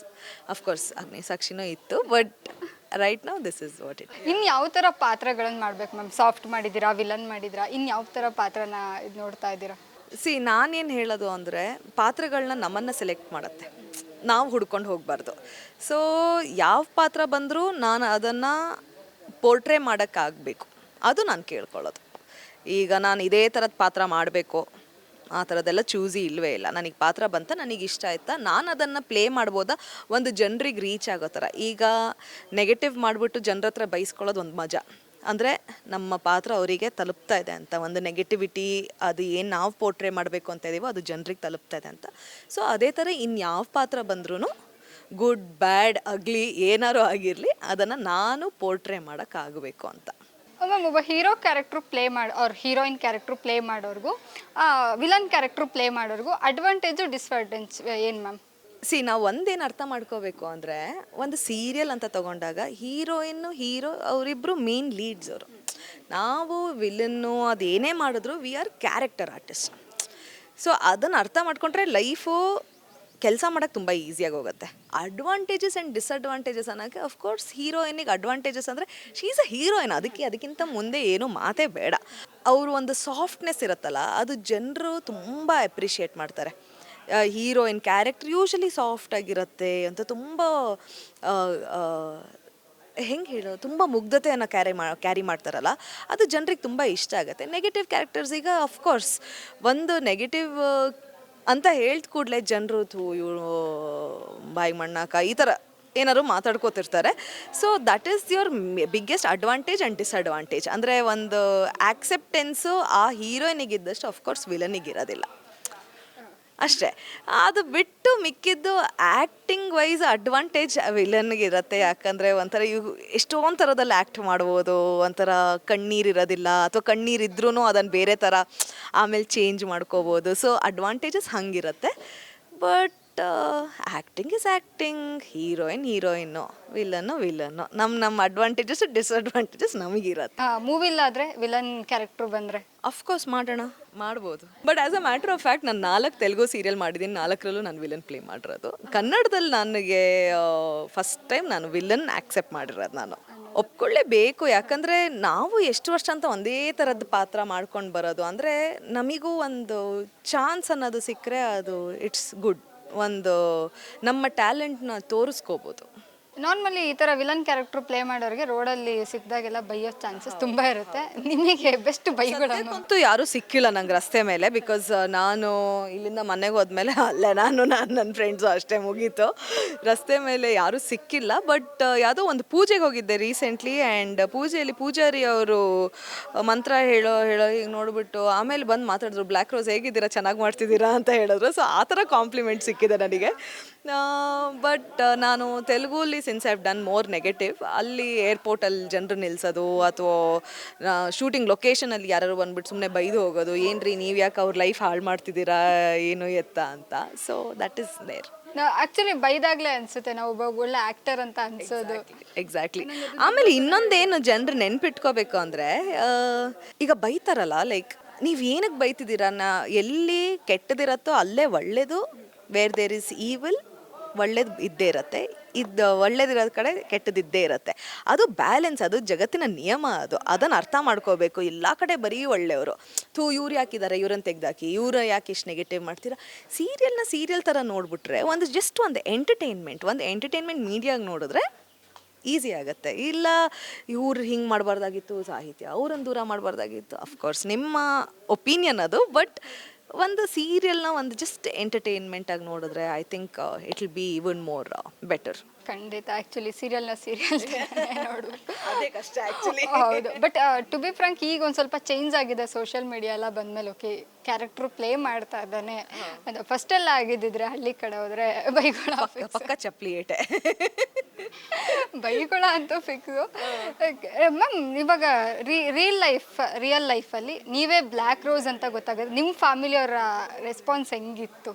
Speaker 2: of course Agni ಸಾಕ್ಷಿನೂ ಇತ್ತು ಬಟ್ ರೈಟ್ ನಾವು ದಿಸ್ ಇಸ್ ವಾಟ್ ಇಟ್
Speaker 1: ಇನ್ನು ಯಾವ ಥರ ಪಾತ್ರಗಳನ್ನು ಮಾಡ್ಬೇಕು ಮ್ಯಾಮ್? ಸಾಫ್ಟ್ ಮಾಡಿದ್ದೀರಾ ವಿಲನ್ ಮಾಡಿದ್ದೀರಾ? ಇನ್ನು ಯಾವ ಥರ ಪಾತ್ರನ ಇದು ನೋಡ್ತಾ ಇದ್ದೀರಾ?
Speaker 2: ಸಿ ನಾನೇನು ಹೇಳೋದು ಅಂದರೆ ಪಾತ್ರಗಳನ್ನ ನಮ್ಮನ್ನು ಸೆಲೆಕ್ಟ್ ಮಾಡುತ್ತೆ. ನಾವು ಹುಡ್ಕೊಂಡು ಹೋಗಬಾರ್ದು. ಸೊ ಯಾವ ಪಾತ್ರ ಬಂದರೂ ನಾನು ಅದನ್ನು ಪೋರ್ಟ್ರೇ ಮಾಡೋಕ್ಕಾಗಬೇಕು. ಅದು ನಾನು ಕೇಳ್ಕೊಳ್ಳೋದು. ಈಗ ನಾನು ಇದೇ ಥರದ ಪಾತ್ರ ಮಾಡಬೇಕು. ಆ ಥರದ್ದೆಲ್ಲ ಚೂಸಿ ಇಲ್ಲವೇ ಇಲ್ಲ. ನನಗೆ ಪಾತ್ರ ಬಂತ, ನನಗೆ ಇಷ್ಟ ಆಯ್ತಾ? ನಾನು ಅದನ್ನು ಪ್ಲೇ ಮಾಡ್ಬೋದಾ? ಒಂದು ಜನರಿಗೆ ರೀಚ್ ಆಗೋ ಥರ. ಈಗ ನೆಗೆಟಿವ್ ಮಾಡಿಬಿಟ್ಟು ಜನರ ಹತ್ರ ಬೈಸ್ಕೊಳ್ಳೋದು ಒಂದು ಮಜಾ. ಅಂದರೆ ನಮ್ಮ ಪಾತ್ರ ಅವರಿಗೆ ತಲುಪ್ತಾ ಇದೆ ಅಂತ. ಒಂದು ನೆಗೆಟಿವಿಟಿ ಅದು ಏನು ನಾವು ಪೋರ್ಟ್ರೇ ಮಾಡಬೇಕು ಅಂತ ಇದ್ದೀವೋ ಅದು ಜನರಿಗೆ ತಲುಪ್ತಾ ಇದೆ ಅಂತ. ಸೊ ಅದೇ ಥರ ಇನ್ಯಾವ ಪಾತ್ರ ಬಂದ್ರೂ ಗುಡ್ ಬ್ಯಾಡ್ ಅಗ್ಲಿ ಏನಾರು ಆಗಿರಲಿ, ಅದನ್ನು ನಾನು ಪೋರ್ಟ್ರೇ ಮಾಡೋಕ್ಕಾಗಬೇಕು ಅಂತ.
Speaker 1: ಮ್ಯಾಮ್ ಒಬ್ಬ ಹೀರೋ ಕ್ಯಾರೆಕ್ಟ್ರು ಪ್ಲೇ ಮಾಡಿ ಅವ್ರ ಹೀರೋಯಿನ್ ಕ್ಯಾರೆಕ್ಟ್ರು ಪ್ಲೇ ಮಾಡೋರ್ಗು ವಿಲನ್ ಕ್ಯಾರೆಕ್ಟ್ರು ಪ್ಲೇ ಮಾಡೋರ್ಗು ಅಡ್ವಾಂಟೇಜು ಡಿಸ್ಅಡ್ವಾಂಟೇಜ್ ಏನು ಮ್ಯಾಮ್
Speaker 2: ಸಿ ನಾವು ಒಂದೇನು ಅರ್ಥ ಮಾಡ್ಕೋಬೇಕು ಅಂದರೆ, ಒಂದು ಸೀರಿಯಲ್ ಅಂತ ತಗೊಂಡಾಗ ಹೀರೋಯಿನ್ನು ಹೀರೋ ಅವರಿಬ್ಬರು ಮೇನ್ ಲೀಡ್ಸ್ ಅವರು. ನಾವು ವಿಲನ್ನು ಅದೇನೇ ಮಾಡಿದ್ರು we are character artist so ಅದನ್ನು ಅರ್ಥ ಮಾಡ್ಕೊಂಡ್ರೆ ಲೈಫು ಕೆಲಸ ಮಾಡೋಕ್ಕೆ ತುಂಬ ಈಸಿಯಾಗಿ ಹೋಗುತ್ತೆ. ಅಡ್ವಾಂಟೇಜಸ್ ಆ್ಯಂಡ್ ಡಿಸ್ಅಡ್ವಾಂಟೇಜಸ್ ಅನ್ನೋಕ್ಕೆ ಅಫ್ಕೋರ್ಸ್ ಹೀರೋಯಿನಿಗೆ ಅಡ್ವಾಂಟೇಜಸ್ ಅಂದರೆ ಶೀಸ್ ಅ ಹೀರೋಯಿನ್ ಅದಕ್ಕೆ, ಅದಕ್ಕಿಂತ ಮುಂದೆ ಏನು ಮಾತೇ ಬೇಡ. ಅವರು ಒಂದು ಸಾಫ್ಟ್ನೆಸ್ ಇರುತ್ತಲ್ಲ, ಅದು ಜನರು ತುಂಬ ಅಪ್ರಿಷಿಯೇಟ್ ಮಾಡ್ತಾರೆ. ಹೀರೋಯಿನ್ ಕ್ಯಾರೆಕ್ಟರ್ ಯೂಶಲಿ ಸಾಫ್ಟ್ ಆಗಿರುತ್ತೆ ಅಂತ ತುಂಬ ಹೆಂಗೆ ಹೇಳೋ, ತುಂಬ ಮುಗ್ಧತೆಯನ್ನು ಕ್ಯಾರಿ ಮಾ ಕ್ಯಾರಿ ಮಾಡ್ತಾರಲ್ಲ, ಅದು ಜನರಿಗೆ ತುಂಬ ಇಷ್ಟ ಆಗುತ್ತೆ. ನೆಗೆಟಿವ್ ಕ್ಯಾರೆಕ್ಟರ್ಸ್ ಈಗ ಅಫ್ಕೋರ್ಸ್ ಒಂದು ನೆಗೆಟಿವ್ ಅಂತ ಹೇಳ್ದ ಕೂಡಲೇ ಜನರು ಥೂ ಇವರು ಬಾಯಿ ಮಣ್ಣಾಕ ಈ ಥರ ಏನಾದ್ರು ಮಾತಾಡ್ಕೋತಿರ್ತಾರೆ. So that is your biggest advantage and disadvantage ಅಂದರೆ ಒಂದು ಆಕ್ಸೆಪ್ಟೆನ್ಸು ಆ ಹೀರೋಯಿನಿಗಿದ್ದಷ್ಟು ಆಫ್ಕೋರ್ಸ್ ವಿಲನಿಗಿರೋದಿಲ್ಲ ಅಷ್ಟೇ. ಅದು ಬಿಟ್ಟು ಮಿಕ್ಕಿದ್ದು ಆ್ಯಕ್ಟಿಂಗ್ ವೈಸ್ ಅಡ್ವಾಂಟೇಜ್ ವಿಲನ್ಗೆ ಇರುತ್ತೆ. ಯಾಕಂದರೆ ಒಂಥರ ಇವು ಎಷ್ಟೊಂದು ಥರದಲ್ಲಿ ಆ್ಯಕ್ಟ್ ಮಾಡ್ಬೋದು. ಒಂಥರ ಕಣ್ಣೀರು ಇರೋದಿಲ್ಲ. ಅಥವಾ ಕಣ್ಣೀರು ಇದ್ರೂ ಅದನ್ನು ಬೇರೆ ಥರ ಆಮೇಲೆ ಚೇಂಜ್ ಮಾಡ್ಕೋಬೋದು. So advantages ಹಂಗಿರುತ್ತೆ. But acting is acting heroine heroine villain villain ನಮ್ಮ ನಮ್ಮ ಅಡ್ವಾಂಟೇಜಸ್ ಡಿಸ್ಅಡ್ವಾಂಟೇಜಸ್ ನಮಗಿರತ್ತೆ.
Speaker 1: ಮೂವಿಲ್ಲಾದರೆ ವಿಲನ್ ಕ್ಯಾರೆಕ್ಟ್ರು ಬಂದರೆ?
Speaker 2: ಅಫ್ಕೋರ್ಸ್ ಮಾಡೋಣ. ಮಾಡ್ಬೋದು. But as a matter of fact ನಾನು ನಾಲ್ಕು ತೆಲುಗು ಸೀರಿಯಲ್ ಮಾಡಿದ್ದೀನಿ. ನಾಲ್ಕರಲ್ಲೂ ನಾನು ವಿಲನ್ ಪ್ಲೇ ಮಾಡಿರೋದು. ಕನ್ನಡದಲ್ಲಿ ನನಗೆ ಫಸ್ಟ್ ಟೈಮ್ ನಾನು ವಿಲನ್ ಆಕ್ಸೆಪ್ಟ್ ಮಾಡಿರೋದು ನಾನು. ಒಪ್ಕೊಳ್ಳೇಬೇಕು. ಯಾಕಂದರೆ ನಾವು ಎಷ್ಟು ವರ್ಷ ಅಂತ ಒಂದೇ ಥರದ ಪಾತ್ರ ಮಾಡ್ಕೊಂಡು ಬರೋದು. ಅಂದರೆ ನಮಗೂ ಒಂದು ಚಾನ್ಸ್ ಅನ್ನೋದು ಸಿಕ್ಕರೆ ಅದು ಇಟ್ಸ್ ಗುಡ್ ಒಂದು ನಮ್ಮ ಟ್ಯಾಲೆಂಟ್ನ ತೋರಿಸ್ಕೋಬೋದು.
Speaker 1: ನಾರ್ಮಲಿ ಈ ಥರ ವಿಲನ್ ಕ್ಯಾರೆಕ್ಟರ್ ಪ್ಲೇ ಮಾಡೋರಿಗೆ ರೋಡಲ್ಲಿ ಸಿಕ್ಕಿದಾಗೆಲ್ಲ ಬೈಯೋ ಚಾನ್ಸಸ್ ತುಂಬ ಇರುತ್ತೆ. ನಿಮಗೆ ಬೆಸ್ಟ್ ಬೈಗಳನ್ನು
Speaker 2: ಅಂತೂ ಯಾರೂ ಸಿಕ್ಕಿಲ್ಲ ನಂಗೆ ರಸ್ತೆ ಮೇಲೆ ಬಿಕಾಸ್ ನಾನು ಇಲ್ಲಿಂದ ಮನೆಗೆ ಹೋದ್ಮೇಲೆ ಅಲ್ಲೇ ನಾನು ನಾನು ನನ್ನ ಫ್ರೆಂಡ್ಸು ಅಷ್ಟೇ ಮುಗೀತು. ರಸ್ತೆ ಮೇಲೆ ಯಾರೂ ಸಿಕ್ಕಿಲ್ಲ ಬಟ್ ಯಾವುದೋ ಒಂದು ಪೂಜೆಗೆ ಹೋಗಿದ್ದೆ ರೀಸೆಂಟ್ಲಿ ಆ್ಯಂಡ್ ಪೂಜೆಯಲ್ಲಿ ಪೂಜಾರಿ ಅವರು ಮಂತ್ರ ಹೇಳೋ ಹೇಳೋ ಹೀಗೆ ನೋಡಿಬಿಟ್ಟು ಆಮೇಲೆ ಬಂದು ಮಾತಾಡಿದ್ರು ಬ್ಲ್ಯಾಕ್ ರೋಸ್ ಹೇಗಿದ್ದೀರಾ? ಚೆನ್ನಾಗಿ ಮಾಡ್ತಿದ್ದೀರಾ? ಅಂತ ಹೇಳಿದ್ರು. ಸೊ ಆ ಥರ ಕಾಂಪ್ಲಿಮೆಂಟ್ ಸಿಕ್ಕಿದೆ ನನಗೆ. ಬಟ್ ನಾನು ತೆಲುಗುಲಿ since I've done more negative ಅಲ್ಲಿ ಏರ್ಪೋರ್ಟಲ್ಲಿ ಜನರು ನಿಲ್ಸೋದು ಅಥವಾ ಶೂಟಿಂಗ್ ಲೊಕೇಶನಲ್ಲಿ ಯಾರು ಬಂದ್ಬಿಟ್ಟು ಸುಮ್ಮನೆ ಬೈದು ಹೋಗೋದು ಏನ್ರಿ ನೀವು ಯಾಕೆ ಅವ್ರ ಲೈಫ್ ಹಾಳು ಮಾಡ್ತಿದ್ದೀರಾ ಏನು ಎತ್ತ ಅಂತ. So that is there
Speaker 1: actually ಬೈದಾಗ್ಲೇ ಅನ್ಸುತ್ತೆ ನಾವು ಒಬ್ಬ ಒಳ್ಳೆ ಆಕ್ಟರ್ ಅಂತ ಅನ್ಸೋದು.
Speaker 2: ಎಕ್ಸಾಕ್ಟ್ಲಿ ಆಮೇಲೆ ಇನ್ನೊಂದೇನು ಜನರು ನೆನ್ಪಿಟ್ಕೋಬೇಕು ಅಂದರೆ ಈಗ ಬೈತಾರಲ್ಲ ಲೈಕ್ ನೀವು ಏನಕ್ಕೆ ಬೈತಿದ್ದೀರಾ? ನಾ ಎಲ್ಲಿ ಕೆಟ್ಟದಿರತ್ತೋ ಅಲ್ಲೇ ಒಳ್ಳೇದು ವೇರ್ ದೇರ್ ಇಸ್ ಈವಿಲ್ ಒಳ್ಳೇದು ಇದ್ದೇ ಇರುತ್ತೆ. ಇದು ಒಳ್ಳೇದಿರೋ ಕಡೆ ಕೆಟ್ಟದಿದ್ದೇ ಇರುತ್ತೆ. ಅದು ಬ್ಯಾಲೆನ್ಸ್ ಅದು ಜಗತ್ತಿನ ನಿಯಮ ಅದು. ಅದನ್ನು ಅರ್ಥ ಮಾಡ್ಕೋಬೇಕು. ಎಲ್ಲ ಕಡೆ ಬರೀ ಒಳ್ಳೆಯವರು. ಥೂ, ಇವ್ರು ಯಾಕಿದ್ದಾರೆ ಇವ್ರನ್ನ ತೆಗ್ದಾಕಿ. ಇವ್ರು ಯಾಕೆ ಇಷ್ಟು ನೆಗೆಟಿವ್ ಮಾಡ್ತೀರಾ? ಸೀರಿಯಲ್ನ ಸೀರಿಯಲ್ ಥರ ನೋಡ್ಬಿಟ್ರೆ ಒಂದು ಜಸ್ಟ್ ಒಂದು ಎಂಟರ್ಟೈನ್ಮೆಂಟ್ ಒಂದು ಎಂಟರ್ಟೈನ್ಮೆಂಟ್ ಮೀಡಿಯಾಗಿ ನೋಡಿದ್ರೆ ಈಸಿ ಆಗುತ್ತೆ. ಇಲ್ಲ, ಇವ್ರು ಹಿಂಗೆ ಮಾಡಬಾರ್ದಾಗಿತ್ತು ಸಾಹಿತ್ಯ ಅವ್ರನ್ನ ದೂರ ಮಾಡಬಾರ್ದಾಗಿತ್ತು. ಅಫ್ಕೋರ್ಸ್ ನಿಮ್ಮ ಒಪಿನಿಯನ್ ಅದು ಬಟ್ ಒಂದು ಸೀರಿಯಲ್ನ ಒಂದು ಜಸ್ಟ್ ಎಂಟರ್ಟೈನ್ಮೆಂಟ್ ಆಗಿ ನೋಡಿದ್ರೆ I think it will be even more better
Speaker 1: ಖಂಡಿತ ಆ್ಯಕ್ಚುಲಿ ಸೀರಿಯಲ್ನ ಸೀರಿಯಲ್ ನೋಡಬೇಕು
Speaker 2: ಅದೇ ಕಷ್ಟ ಆ್ಯಕ್ಚುಲಿ
Speaker 1: ಹೌದು. ಬಟ್ ಟು ಬಿ ಫ್ರಾಂಕ್ ಈಗ ಒಂದು ಸ್ವಲ್ಪ ಚೇಂಜ್ ಆಗಿದೆ ಸೋಷಿಯಲ್ ಮೀಡಿಯಾ ಎಲ್ಲ ಬಂದ್ಮೇಲೆ ಓಕೆ ಕ್ಯಾರೆಕ್ಟ್ರು ಪ್ಲೇ ಮಾಡ್ತಾ ಇದ್ದಾನೆ. ಅದು ಫಸ್ಟ್ ಎಲ್ಲ ಆಗಿದ್ದಿದ್ರೆ ಹಳ್ಳಿ ಕಡೆ ಹೋದ್ರೆ ಬೈಗುಳ
Speaker 2: ಪಕ್ಕ ಚಪ್ಪಲಿ ಏಟೆ.
Speaker 1: ಬೈಗುಳ ಅಂತ ಫಿಕ್ಸು ಮ್ಯಾಮ್ ಇವಾಗ ರಿಯಲ್ ಲೈಫ್ ರಿಯಲ್ ಲೈಫಲ್ಲಿ ನೀವೇ ಬ್ಲ್ಯಾಕ್ ರೋಸ್ ಅಂತ ಗೊತ್ತಾಗೋದು ನಿಮ್ಮ ಫ್ಯಾಮಿಲಿಯವರ ರೆಸ್ಪಾನ್ಸ್ ಹೆಂಗಿತ್ತು?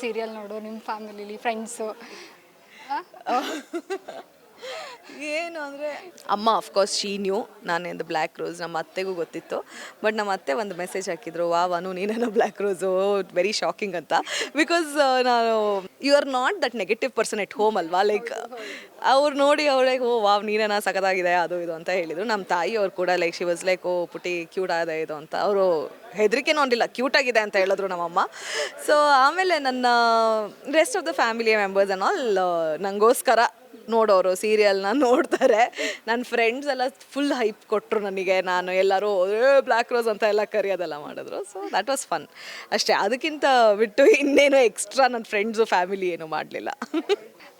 Speaker 1: ಸೀರಿಯಲ್ ನೋಡು ನಿಮ್ಮ ಫ್ಯಾಮಿಲಿಲಿ ಫ್ರೆಂಡ್ಸು
Speaker 2: ಏನು ಅಂದರೆ ಅಮ್ಮ ಅಫ್ಕೋರ್ಸ್ ಶೀ ನ್ಯೂ ನಾನೇಂದು ಬ್ಲ್ಯಾಕ್ ರೋಸ್ ನಮ್ಮ ಅತ್ತೆಗೂ ಗೊತ್ತಿತ್ತು. ಬಟ್ ನಮ್ಮ ಅತ್ತೆ ಒಂದು ಮೆಸೇಜ್ ಹಾಕಿದ್ರು, ವಾ ಅನು ನೀನೇನೋ ಬ್ಲ್ಯಾಕ್ ರೋಸು ವೆರಿ ಶಾಕಿಂಗ್ ಅಂತ. ಬಿಕಾಸ್ ನಾನು you are not that negative person at home ಅಲ್ವಾ? ಲೈಕ್ ಅವ್ರು ನೋಡಿ ಅವಳಿಗೆ ಓ, ವಾವ್ ನೀನೇನ ಸಖತ್ತಾಗಿದೆ, ಅದು, ಇದು ಅಂತ ಹೇಳಿದರು. ನಮ್ಮ ತಾಯಿ ಅವ್ರು ಕೂಡ like she was like oh ಪುಟಿ ಕ್ಯೂಟ್ ಆದ ಇದು ಅಂತ. ಅವರು ಹೆದರಿಕೆನೂ ಒಂದಿಲ್ಲ ಕ್ಯೂಟ್ ಆಗಿದೆ ಅಂತ ಹೇಳಿದ್ರು ನಮ್ಮಮ್ಮ ಸೊ ಆಮೇಲೆ ನನ್ನ rest of the family members all ನಂಗೋಸ್ಕರ ನೋಡೋರು ಸೀರಿಯಲ್ನ ನೋಡ್ತಾರೆ. ನನ್ನ ಫ್ರೆಂಡ್ಸ್ ಎಲ್ಲ ಫುಲ್ ಹೈಪ್ ಕೊಟ್ಟರು ನನಗೆ. ನಾನು ಎಲ್ಲರೂ ಬ್ಲ್ಯಾಕ್ ರೋಸ್ ಅಂತ ಎಲ್ಲ ಕರೆಯೋದೆಲ್ಲ ಮಾಡಿದ್ರು. ಸೊ ದ್ಯಾಟ್ ವಾಸ್ ಫನ್ ಅಷ್ಟೇ ಅದಕ್ಕಿಂತ ಬಿಟ್ಟು ಇನ್ನೇನು ಎಕ್ಸ್ಟ್ರಾ ನನ್ನ ಫ್ರೆಂಡ್ಸು ಫ್ಯಾಮಿಲಿ ಏನು ಮಾಡಲಿಲ್ಲ.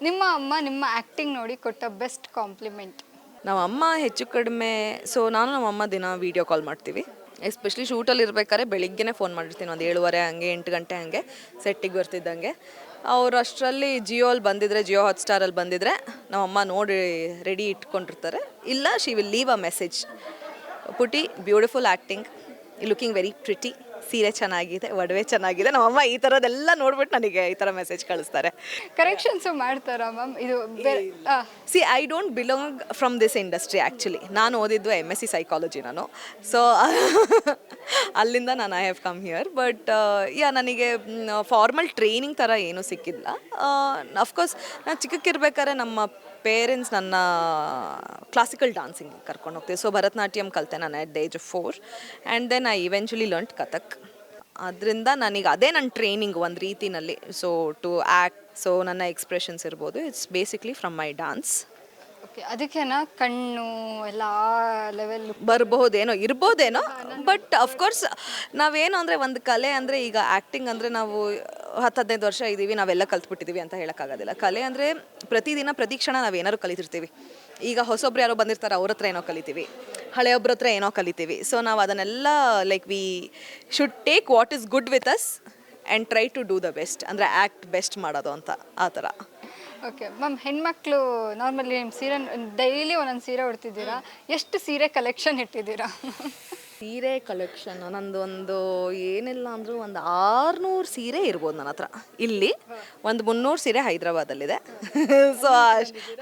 Speaker 1: ನಿಮ್ಮ ಅಮ್ಮ ನಿಮ್ಮ ಆ್ಯಕ್ಟಿಂಗ್ ನೋಡಿ ಕೊಟ್ಟ ಬೆಸ್ಟ್ ಕಾಂಪ್ಲಿಮೆಂಟ್
Speaker 2: ನಮ್ಮ ಅಮ್ಮ ಹೆಚ್ಚು ಕಡಿಮೆ ಸೊ ನಾನು ನಮ್ಮ ಅಮ್ಮ ದಿನ ವೀಡಿಯೋ ಕಾಲ್ ಮಾಡ್ತೀವಿ. ಎಸ್ಪೆಷಲಿ ಶೂಟಲ್ಲಿ ಇರಬೇಕಾದ್ರೆ ಬೆಳಿಗ್ಗೆನೇ ಫೋನ್ ಮಾಡಿರ್ತೀನಿ. ಒಂದು ಏಳುವರೆ ಹಂಗೆ ಎಂಟು ಗಂಟೆ ಹಂಗೆ ಸೆಟ್ಟಿಗೆ ಬರ್ತಿದ್ದಂಗೆ. ಅವ್ರು ಅಷ್ಟರಲ್ಲಿ ಜಿಯೋಲ್ಲಿ ಬಂದಿದ್ರೆ, ಜಿಯೋ ಹಾಟ್ಸ್ಟಾರಲ್ಲಿ ಬಂದಿದ್ರೆ ನಮ್ಮಮ್ಮ ನೋಡಿ ರೆಡಿ ಇಟ್ಕೊಂಡಿರ್ತಾರೆ. ಇಲ್ಲ she will leave a message ಪುಟಿ beautiful acting looking very pretty ಸೀರೆ ಚೆನ್ನಾಗಿದೆ ಒಡವೆ ಚೆನ್ನಾಗಿದೆ. ನಮ್ಮಮ್ಮ ಈ ಥರದ್ದೆಲ್ಲ ನೋಡ್ಬಿಟ್ಟು ನನಗೆ ಈ ಥರ ಮೆಸೇಜ್ ಕಳಿಸ್ತಾರೆ.
Speaker 1: ಕರೆಕ್ಷನ್ಸು ಮಾಡ್ತಾರಾ ಮ್ಯಾಮ್ ಇದು ಬೇರೆ ಆ,
Speaker 2: see I don't belong from this industry actually ನಾನು ಓದಿದ್ದು ಎಂ ಎಸ್ ಸಿ ಸೈಕಾಲಜಿ ನಾನು. ಸೊ ಅಲ್ಲಿಂದ ನಾನು I have come here but yeah ನನಗೆ ಫಾರ್ಮಲ್ ಟ್ರೈನಿಂಗ್ ಥರ ಏನೂ ಸಿಕ್ಕಿಲ್ಲ. ಅಫ್ಕೋರ್ಸ್ ನಾನು ಚಿಕ್ಕಕ್ಕಿರ್ಬೇಕಾದ್ರೆ ನಮ್ಮ ಪೇರೆಂಟ್ಸ್ ನನ್ನ ಕ್ಲಾಸಿಕಲ್ ಡಾನ್ಸಿಂಗ್ ಕರ್ಕೊಂಡು ಹೋಗ್ತೀವಿ ಸೊ ಭರತನಾಟ್ಯಂ ಕಲಿತೆ ನಾನು at the age of four and then I eventually learn Kathak ಅದರಿಂದ ನನಗೆ ಅದೇ ನನ್ನ ಟ್ರೈನಿಂಗ್ ಒಂದು ರೀತಿನಲ್ಲಿ. ಸೊ ಟು ಆ್ಯಕ್ಟ್ ಸೊ ನನ್ನ ಎಕ್ಸ್ಪ್ರೆಷನ್ಸ್ ಇರ್ಬೋದು. It's basically from my dance
Speaker 1: okay ಅದಕ್ಕೆನಾ? ಕಣ್ಣು ಎಲ್ಲ ಲೆವೆಲ್
Speaker 2: ಬರ್ಬಹುದೇನೋ ಇರ್ಬೋದೇನೋ ಬಟ್ ಅಫ್ಕೋರ್ಸ್ ನಾವೇನು ಅಂದರೆ ಒಂದು ಕಲೆ ಅಂದರೆ ಈಗ ಆ್ಯಕ್ಟಿಂಗ್ ಅಂದರೆ ನಾವು ಹತ್ತು ಹದಿನೈದು ವರ್ಷ ಇದ್ದೀವಿ ನಾವೆಲ್ಲ ಕಲ್ತ್ಬಿಟ್ಟಿದ್ದೀವಿ ಅಂತ ಹೇಳೋಕ್ಕಾಗೋದಿಲ್ಲ. ಕಲೆ ಅಂದರೆ ಪ್ರತಿದಿನ ಪ್ರತಿ ಕ್ಷಣ ನಾವು ಕಲಿತಿರ್ತೀವಿ. ಈಗ ಹೊಸೊಬ್ರು ಯಾರೋ ಬಂದಿರ್ತಾರೆ ಅವ್ರ ಹತ್ರ ಏನೋ ಕಲಿತೀವಿ. ಹಳೆಯೊಬ್ರ ಹತ್ರ ಏನೋ ಕಲಿತೀವಿ. ಸೊ ನಾವು ಅದನ್ನೆಲ್ಲ like we should take what is good with us and try to do the best ಅಂದರೆ ಆ್ಯಕ್ಟ್ ಬೆಸ್ಟ್ ಮಾಡೋದು ಅಂತ ಆ ಥರ.
Speaker 1: ಓಕೆ ಮ್ಯಾಮ್ ಹೆಣ್ಮಕ್ಳು ನಾರ್ಮಲಿ ನಿಮ್ಮ ಸೀರೆ ಡೈಲಿ ಒಂದೊಂದು ಸೀರೆ ಉಡ್ತಿದ್ದೀರಾ? ಎಷ್ಟು ಸೀರೆ ಕಲೆಕ್ಷನ್ ಇಟ್ಟಿದ್ದೀರಾ?
Speaker 2: ಸೀರೆ ಕಲೆಕ್ಷನ್ ನಂದು ಒಂದು ಏನಿಲ್ಲ ಅಂದರೂ ಒಂದು ಆರುನೂರು ಸೀರೆ ಇರ್ಬೋದು ನನ್ನ ಹತ್ರ. ಇಲ್ಲಿ ಒಂದು ಮುನ್ನೂರು ಸೀರೆ ಹೈದ್ರಾಬಾದಲ್ಲಿದೆ. ಸೊ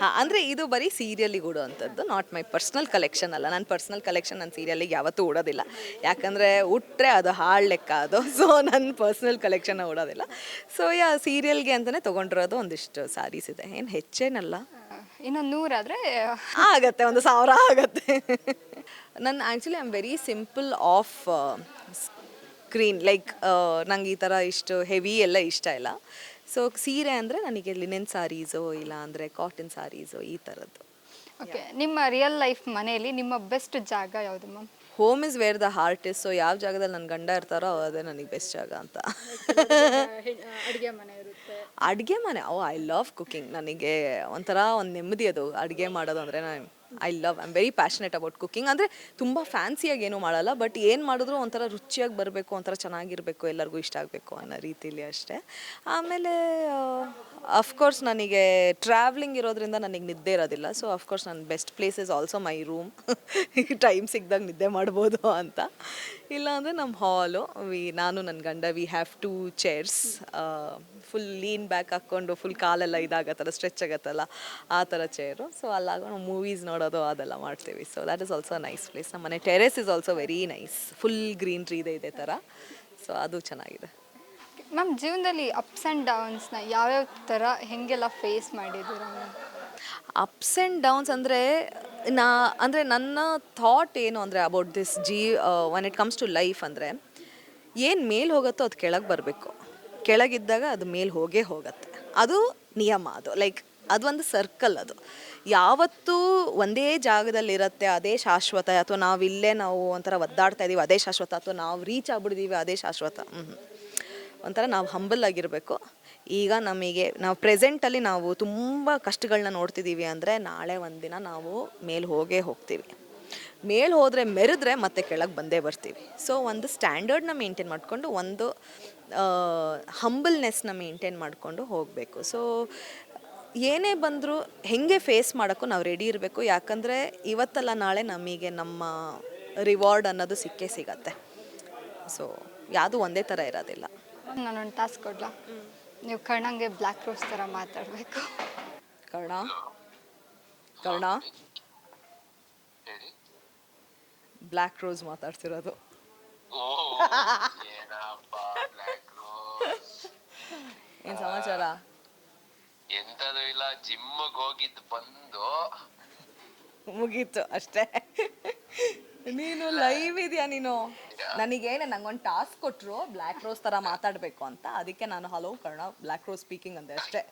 Speaker 2: ಹಾಂ ಅಂದರೆ ಇದು ಬರೀ ಸೀರಿಯಲಿಗೆ ಉಡುವಂಥದ್ದು ನಾಟ್ ಮೈ ಪರ್ಸ್ನಲ್ ಕಲೆಕ್ಷನ್ ಅಲ್ಲ. ನನ್ನ ಪರ್ಸ್ನಲ್ ಕಲೆಕ್ಷನ್ ನನ್ನ ಸೀರಿಯಲಿಗೆ ಯಾವತ್ತೂ ಉಡೋದಿಲ್ಲ. ಯಾಕಂದರೆ ಉಟ್ಟರೆ ಅದು ಹಾಳು ಲೆಕ್ಕ ಅದು. ಸೊ ನನ್ನ ಪರ್ಸ್ನಲ್ ಕಲೆಕ್ಷನ್ ಉಡೋದಿಲ್ಲ. ಸೊ ಯಾ ಸೀರಿಯಲ್ಗೆ ಅಂತಲೇ ತೊಗೊಂಡಿರೋದು ಒಂದಿಷ್ಟು ಸಾರೀಸ್ ಇದೆ. ಏನು ಹೆಚ್ಚೇನಲ್ಲ?
Speaker 1: ಇನ್ನೊಂದು ನೂರಾದರೆ
Speaker 2: ಆಗತ್ತೆ ಒಂದು ಸಾವಿರ ಆಗತ್ತೆ. ನನ್ನ actually I am very simple off screen like ನಂಗೆ ಈ ಥರ ಇಷ್ಟು ಹೆವಿ ಎಲ್ಲ ಇಷ್ಟ ಇಲ್ಲ. ಸೊ ಸೀರೆ ಅಂದರೆ ನನಗೆ ಲಿನೆನ್ ಸಾರೀಸು ಇಲ್ಲ ಅಂದರೆ ಕಾಟನ್ ಸಾರೀಸು ಈ ಥರದ್ದು
Speaker 1: ಓಕೆ ನಿಮ್ಮ ರಿಯಲ್ ಲೈಫ್ ಮನೆಯಲ್ಲಿ ನಿಮ್ಮ ಬೆಸ್ಟ್ ಜಾಗ ಯಾವುದು ma'am
Speaker 2: home is where the heart is so ಯಾವ ಜಾಗದಲ್ಲಿ ನನ್ನ ಗಂಡ ಇರ್ತಾರೋ ಅದೇ ನನಗೆ ಬೆಸ್ಟ್ ಜಾಗ ಅಂತ.
Speaker 1: ಅಡುಗೆ ಮನೆ ಇರುತ್ತೆ.
Speaker 2: ಅಡುಗೆ ಮನೆ? ಓ ಐ ಲವ್ ಕುಕಿಂಗ್ ನನಗೆ ಒಂಥರ ಒಂದು ನೆಮ್ಮದಿ ಅದು. ಅಡುಗೆ ಮಾಡೋದು ಅಂದರೆ ನಾನು I love I am very passionate about cooking ಅಂದರೆ ತುಂಬ ಫ್ಯಾನ್ಸಿಯಾಗಿ ಏನೂ ಮಾಡಲ್ಲ ಬಟ್ ಏನು ಮಾಡಿದ್ರು ಒಂಥರ ರುಚಿಯಾಗಿ ಬರಬೇಕು, ಒಂಥರ ಚೆನ್ನಾಗಿರಬೇಕು, ಎಲ್ಲರಿಗೂ ಇಷ್ಟ ಆಗಬೇಕು ಅನ್ನೋ ರೀತಿಲಿ ಅಷ್ಟೇ. ಆಮೇಲೆ ಅಫ್ಕೋರ್ಸ್ ನನಗೆ ಟ್ರಾವ್ಲಿಂಗ್ ಇರೋದ್ರಿಂದ ನನಗೆ ನಿದ್ದೆ ಇರೋದಿಲ್ಲ. ಸೊ ಅಫ್ಕೋರ್ಸ್ ನನ್ನ best place is also my room time ಸಿಕ್ಕಿದಾಗ ನಿದ್ದೆ ಮಾಡ್ಬೋದು ಅಂತ. ಇಲ್ಲಾಂದರೆ ನಮ್ಮ ಹಾಲು ವಿ ನಾನು ನನ್ನ ಗಂಡ we have two chairs full lean back ಹಾಕ್ಕೊಂಡು ಫುಲ್ ಕಾಲೆಲ್ಲ ಇದಾಗತ್ತಲ್ಲ ಸ್ಟ್ರೆಚ್ ಆಗತ್ತಲ್ಲ ಆ ಥರ ಚೇರು ಸೊ ಅಲ್ಲಾಗ ಮೂವೀಸ್ ನೋಡೋದು ಅದೆಲ್ಲ ಮಾಡ್ತೀವಿ. So that is also nice place ನಮ್ಮ ಮನೆ terrace is also very nice full greenery ಇದೆ, ಇದೇ ಥರ. ಸೊ ಅದು ಚೆನ್ನಾಗಿದೆ.
Speaker 1: ಮ್ಯಾಮ್ ಜೀವನದಲ್ಲಿ ಅಪ್ಸ್ ಆ್ಯಂಡ್ ಡೌನ್ಸ್ನ ಯಾವ್ಯಾವ ಥರ ಹೆಂಗೆಲ್ಲ ಫೇಸ್ ಮಾಡಿದ್ದೀರಾ? ಮ್ಯಾಮ್
Speaker 2: ಅಪ್ಸ್ ಆ್ಯಂಡ್ ಡೌನ್ಸ್ ಅಂದರೆ ನಾ, ಅಂದರೆ ನನ್ನ ಥಾಟ್ ಏನು ಅಂದರೆ about this Zee one it comes to life ಅಂದರೆ ಏನು ಮೇಲೆ ಹೋಗುತ್ತೋ ಅದು ಕೆಳಗೆ ಬರಬೇಕು. ಕೆಳಗಿದ್ದಾಗ ಅದು ಮೇಲೆ ಹೋಗೇ ಹೋಗುತ್ತೆ. ಅದು ನಿಯಮ ಅದು. ಲೈಕ್ ಅದು ಒಂದು ಸರ್ಕಲ್ ಅದು. ಯಾವತ್ತೂ ಒಂದೇ ಜಾಗದಲ್ಲಿರುತ್ತೆ, ಅದೇ ಶಾಶ್ವತ. ಅಥವಾ ನಾವು ಇಲ್ಲೇ ನಾವು ಒಂಥರ ಒದ್ದಾಡ್ತಾ ಇದ್ದೀವಿ ಅದೇ ಶಾಶ್ವತ. ಅಥವಾ ನಾವು ರೀಚ್ ಆಗ್ಬಿಡಿದೀವಿ ಅದೇ ಶಾಶ್ವತ. ಹ್ಞೂ ಒಂಥರ ನಾವು ಹಂಬಲ್ ಆಗಿರಬೇಕು. ಈಗ ನಮಗೆ, ನಾವು ಪ್ರೆಸೆಂಟಲ್ಲಿ ನಾವು ತುಂಬ ಕಷ್ಟಗಳನ್ನ ನೋಡ್ತಿದ್ದೀವಿ ಅಂದರೆ ನಾಳೆ ಒಂದಿನ ನಾವು ಮೇಲೆ ಹೋಗೇ ಹೋಗ್ತೀವಿ. ಮೇಲೆ ಹೋದರೆ ಮೆರೆದ್ರೆ ಮತ್ತೆ ಕೆಳಗೆ ಬಂದೇ ಬರ್ತೀವಿ. ಸೊ ಒಂದು ಸ್ಟ್ಯಾಂಡರ್ಡ್ನ ಮೇಂಟೈನ್ ಮಾಡಿಕೊಂಡು, ಒಂದು ಹಂಬಲ್ನೆಸ್ನ ಮೇಂಟೈನ್ ಮಾಡಿಕೊಂಡು ಹೋಗಬೇಕು. ಸೊ ಏನೇ ಬಂದರೂ ಹೆಂಗೆ ಫೇಸ್ ಮಾಡೋಕ್ಕೂ ನಾವು ರೆಡಿ ಇರಬೇಕು. ಯಾಕಂದರೆ ಇವತ್ತಲ್ಲ ನಾಳೆ ನಮಗೆ ನಮ್ಮ ರಿವಾರ್ಡ್ ಅನ್ನೋದು ಸಿಕ್ಕೇ ಸಿಗತ್ತೆ. ಸೊ ಯಾವುದು ಒಂದೇ ಥರ ಇರೋದಿಲ್ಲ.
Speaker 1: ನಾನೊಂದು ಟಾಸ್ಕ್ ಕೊಡ್ಲಾ? ನೀವು ಕರ್ಣಂಗೆ ಬ್ಲ್ಯಾಕ್ ರೋಸ್ ಥರ ಮಾತಾಡಬೇಕು.
Speaker 2: ಕರ್ಣ? ಕರ್ಣ? ಬ್ಲ್ಯಾಕ್ ರೋಸ್ ಮಾತಾಡ್ತಿರೋದು.
Speaker 3: ಓ ಏನಪ್ಪ ಬ್ಲ್ಯಾಕ್ ರೋಸ್
Speaker 2: ಏನು ಸಮಾಚಾರ?
Speaker 3: ಎಂತದು ಇಲ್ಲ ಜಿಮ್ಗೆ ಹೋಗಿದ್ದು ಬಂದು.
Speaker 2: ಮುಗೀತು ಅಷ್ಟೇ. ನೀನು ಲೈವ್ ಇದೆಯಾ ನೀನು? ನನಗೇನೆ ನಂಗೊಂದು ಟಾಸ್ಕ್ ಕೊಟ್ಟರು ಬ್ಲ್ಯಾಕ್ ರೋಸ್ ಥರ ಮಾತಾಡಬೇಕು ಅಂತ. ಅದಕ್ಕೆ ನಾನು hello Karna black rose speaking ಅಂದೆ ಅಷ್ಟೇ.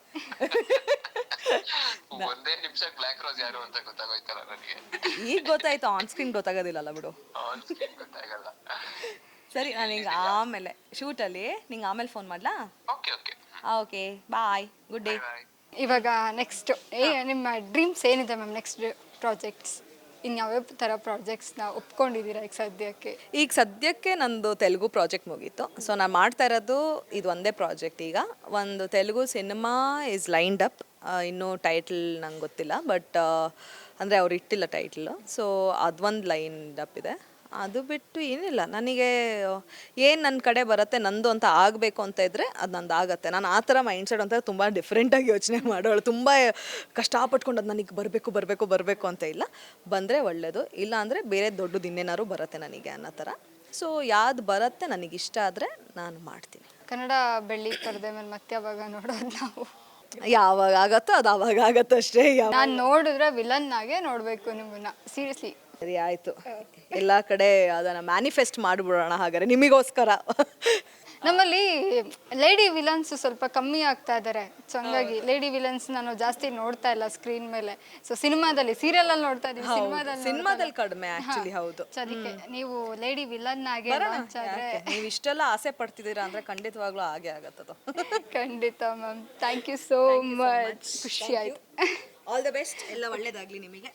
Speaker 3: ಒಂದೇ ನಿಮಿಷ ಬ್ಲ್ಯಾಕ್ ರೋಸ್ ಯಾರು ಅಂತ ಗೊತ್ತಾಗೋಯ್ತಲ್ಲ ನನಗೆ.
Speaker 2: ಈಗ ಗೊತ್ತಾಯ್ತು ಆನ್ ಸ್ಕ್ರೀನ್ ಗೊತ್ತಾಗೋದಿಲ್ಲಲ್ಲ ಬಿಡು.
Speaker 3: ಆನ್ ಸ್ಕ್ರೀನ್ ಗೊತ್ತಾಗಲ್ಲ.
Speaker 2: ಸರಿ ನಾನು ಈಗ ಆಮೇಲೆ ಶೂಟಲ್ಲಿ ನಿಂಗೆ ಆಮೇಲೆ ಫೋನ್ ಮಾಡ್ಲಾ?
Speaker 3: Okay okay
Speaker 2: okay bye good day
Speaker 1: ಇವಾಗ ನೆಕ್ಸ್ಟ್ ಏ ನಿಮ್ಮ ಡ್ರೀಮ್ಸ್ ಏನಿದೆ ಮ್ಯಾಮ್ ನೆಕ್ಸ್ಟ್ ಪ್ರಾಜೆಕ್ಟ್ಸ್ ಇನ್ಯಾವ್ಯಾವ ಥರ ಪ್ರಾಜೆಕ್ಟ್ಸ್ನ ಒಪ್ಕೊಂಡಿದ್ದೀರಾ ಈಗ ಸದ್ಯಕ್ಕೆ?
Speaker 2: ಈಗ ಸದ್ಯಕ್ಕೆ ನಂದು ತೆಲುಗು ಪ್ರಾಜೆಕ್ಟ್ ಮುಗೀತು. ಸೊ ನಾನು ಮಾಡ್ತಾ ಇರೋದು ಇದು ಒಂದೇ ಪ್ರಾಜೆಕ್ಟ್ ಈಗ. ಒಂದು Telugu cinema is lined up ಇನ್ನೂ ಟೈಟಲ್ ನಂಗೆ ಗೊತ್ತಿಲ್ಲ ಬಟ್ ಅಂದರೆ ಅವ್ರು ಇಟ್ಟಿಲ್ಲ ಟೈಟ್ಲು ಸೊ ಅದೊಂದು ಲೈನ್ಡ್ ಅಪ್ ಇದೆ. ಅದು ಬಿಟ್ಟು ಏನಿಲ್ಲ. ನನಗೆ ಏನು ನನ್ನ ಕಡೆ ಬರುತ್ತೆ ನಂದು ಅಂತ ಆಗಬೇಕು ಅಂತ ಇದ್ದರೆ ಅದು ನಂದು ಆಗುತ್ತೆ. ನಾನು ಆ ಥರ ಮೈಂಡ್ ಸೆಟ್ ಅಂತ ತುಂಬ ಡಿಫ್ರೆಂಟಾಗಿ ಯೋಚನೆ ಮಾಡೋಳು. ತುಂಬ ಕಷ್ಟಪಟ್ಕೊಂಡು ಅದು ನನಗೆ ಬರಬೇಕು ಬರಬೇಕು ಬರಬೇಕು ಅಂತ ಇಲ್ಲ. ಬಂದರೆ ಒಳ್ಳೆಯದು ಇಲ್ಲ ಅಂದರೆ ಬೇರೆ ದೊಡ್ಡದು ಇನ್ನೇನಾದ್ರು ಬರುತ್ತೆ ನನಗೆ ಅನ್ನೋ ಥರ. ಸೊ ಯಾವ್ದು ಬರುತ್ತೆ ನನಗಿಷ್ಟ ಆದರೆ ನಾನು ಮಾಡ್ತೀನಿ.
Speaker 1: ಕನ್ನಡ ಬೆಳ್ಳಿ ಪರದೆ ಮೇಲೆ ಮತ್ತೆ ಯಾವಾಗ ನೋಡೋದು ನಾವು?
Speaker 2: ಯಾವಾಗ ಆಗತ್ತೋ ಅದು ಅವಾಗ ಆಗತ್ತೋ ಅಷ್ಟೇ ಯಾವ
Speaker 1: ನಾನು ನೋಡಿದ್ರೆ ವಿಲನ್ ಆಗೇ ನೋಡಬೇಕು ನಿಮ್ಮನ್ನ. ಸೀರಿಯಸ್ಲಿ
Speaker 2: ಸರಿ ಆಯ್ತು. ಎಲ್ಲ ಕಡೆ ಅದನ್ನ ಮ್ಯಾನಿಫೆಸ್ಟ್ ಮಾಡಿಬಿಡೋಣ ಹಾಗಾದ್ರೆ ನಿಮಗೋಸ್ಕರ.
Speaker 1: ನಮ್ಮಲ್ಲಿ ಲೇಡಿ ವಿಲನ್ಸ್ ಸ್ವಲ್ಪ ಕಮ್ಮಿ ಆಗ್ತಾ ಇದ್ದಾರೆ ಸೊ ಹಂಗಾಗಿ ಲೇಡಿ ವಿಲನ್ಸ್ ನಾನು ಜಾಸ್ತಿ ನೋಡ್ತಾ ಇಲ್ಲ ಸ್ಕ್ರೀನ್ ಮೇಲೆ. ಸೊ ಸಿನಿಮಾದಲ್ಲಿ ಸೀರಿಯಲ್ ಅಲ್ಲಿ ನೋಡ್ತಾ ಇದೀವಿ ಸಿನಿಮಾದಲ್ಲಿ
Speaker 2: ಸಿನಿಮಾದಲ್ಲಿ ಕಡಿಮೆ ಆಕ್ಚುಲಿ ಹೌದು.
Speaker 1: ಸೊ ಅದಕ್ಕೆ ನೀವು ಲೇಡಿ ವಿಲನ್ ಆಗಿ launch ಆದ್ರೆ
Speaker 2: ನೀವು ಇಷ್ಟೆಲ್ಲ ಆಸೆ ಪಡ್ತಿದ್ದೀರಾ ಅಂದ್ರೆ ಖಂಡಿತವಾಗ್ಲೂ ಹಾಗೆ ಆಗತ್ತದು
Speaker 1: ಖಂಡಿತ ma'am thank you so much ಖುಷಿ ಆಯ್ತು.
Speaker 2: ಆಲ್ ದ ಬೆಸ್ಟ್ ಎಲ್ಲ ಒಳ್ಳೇದಾಗ್ಲಿ ನಿಮಗೆ.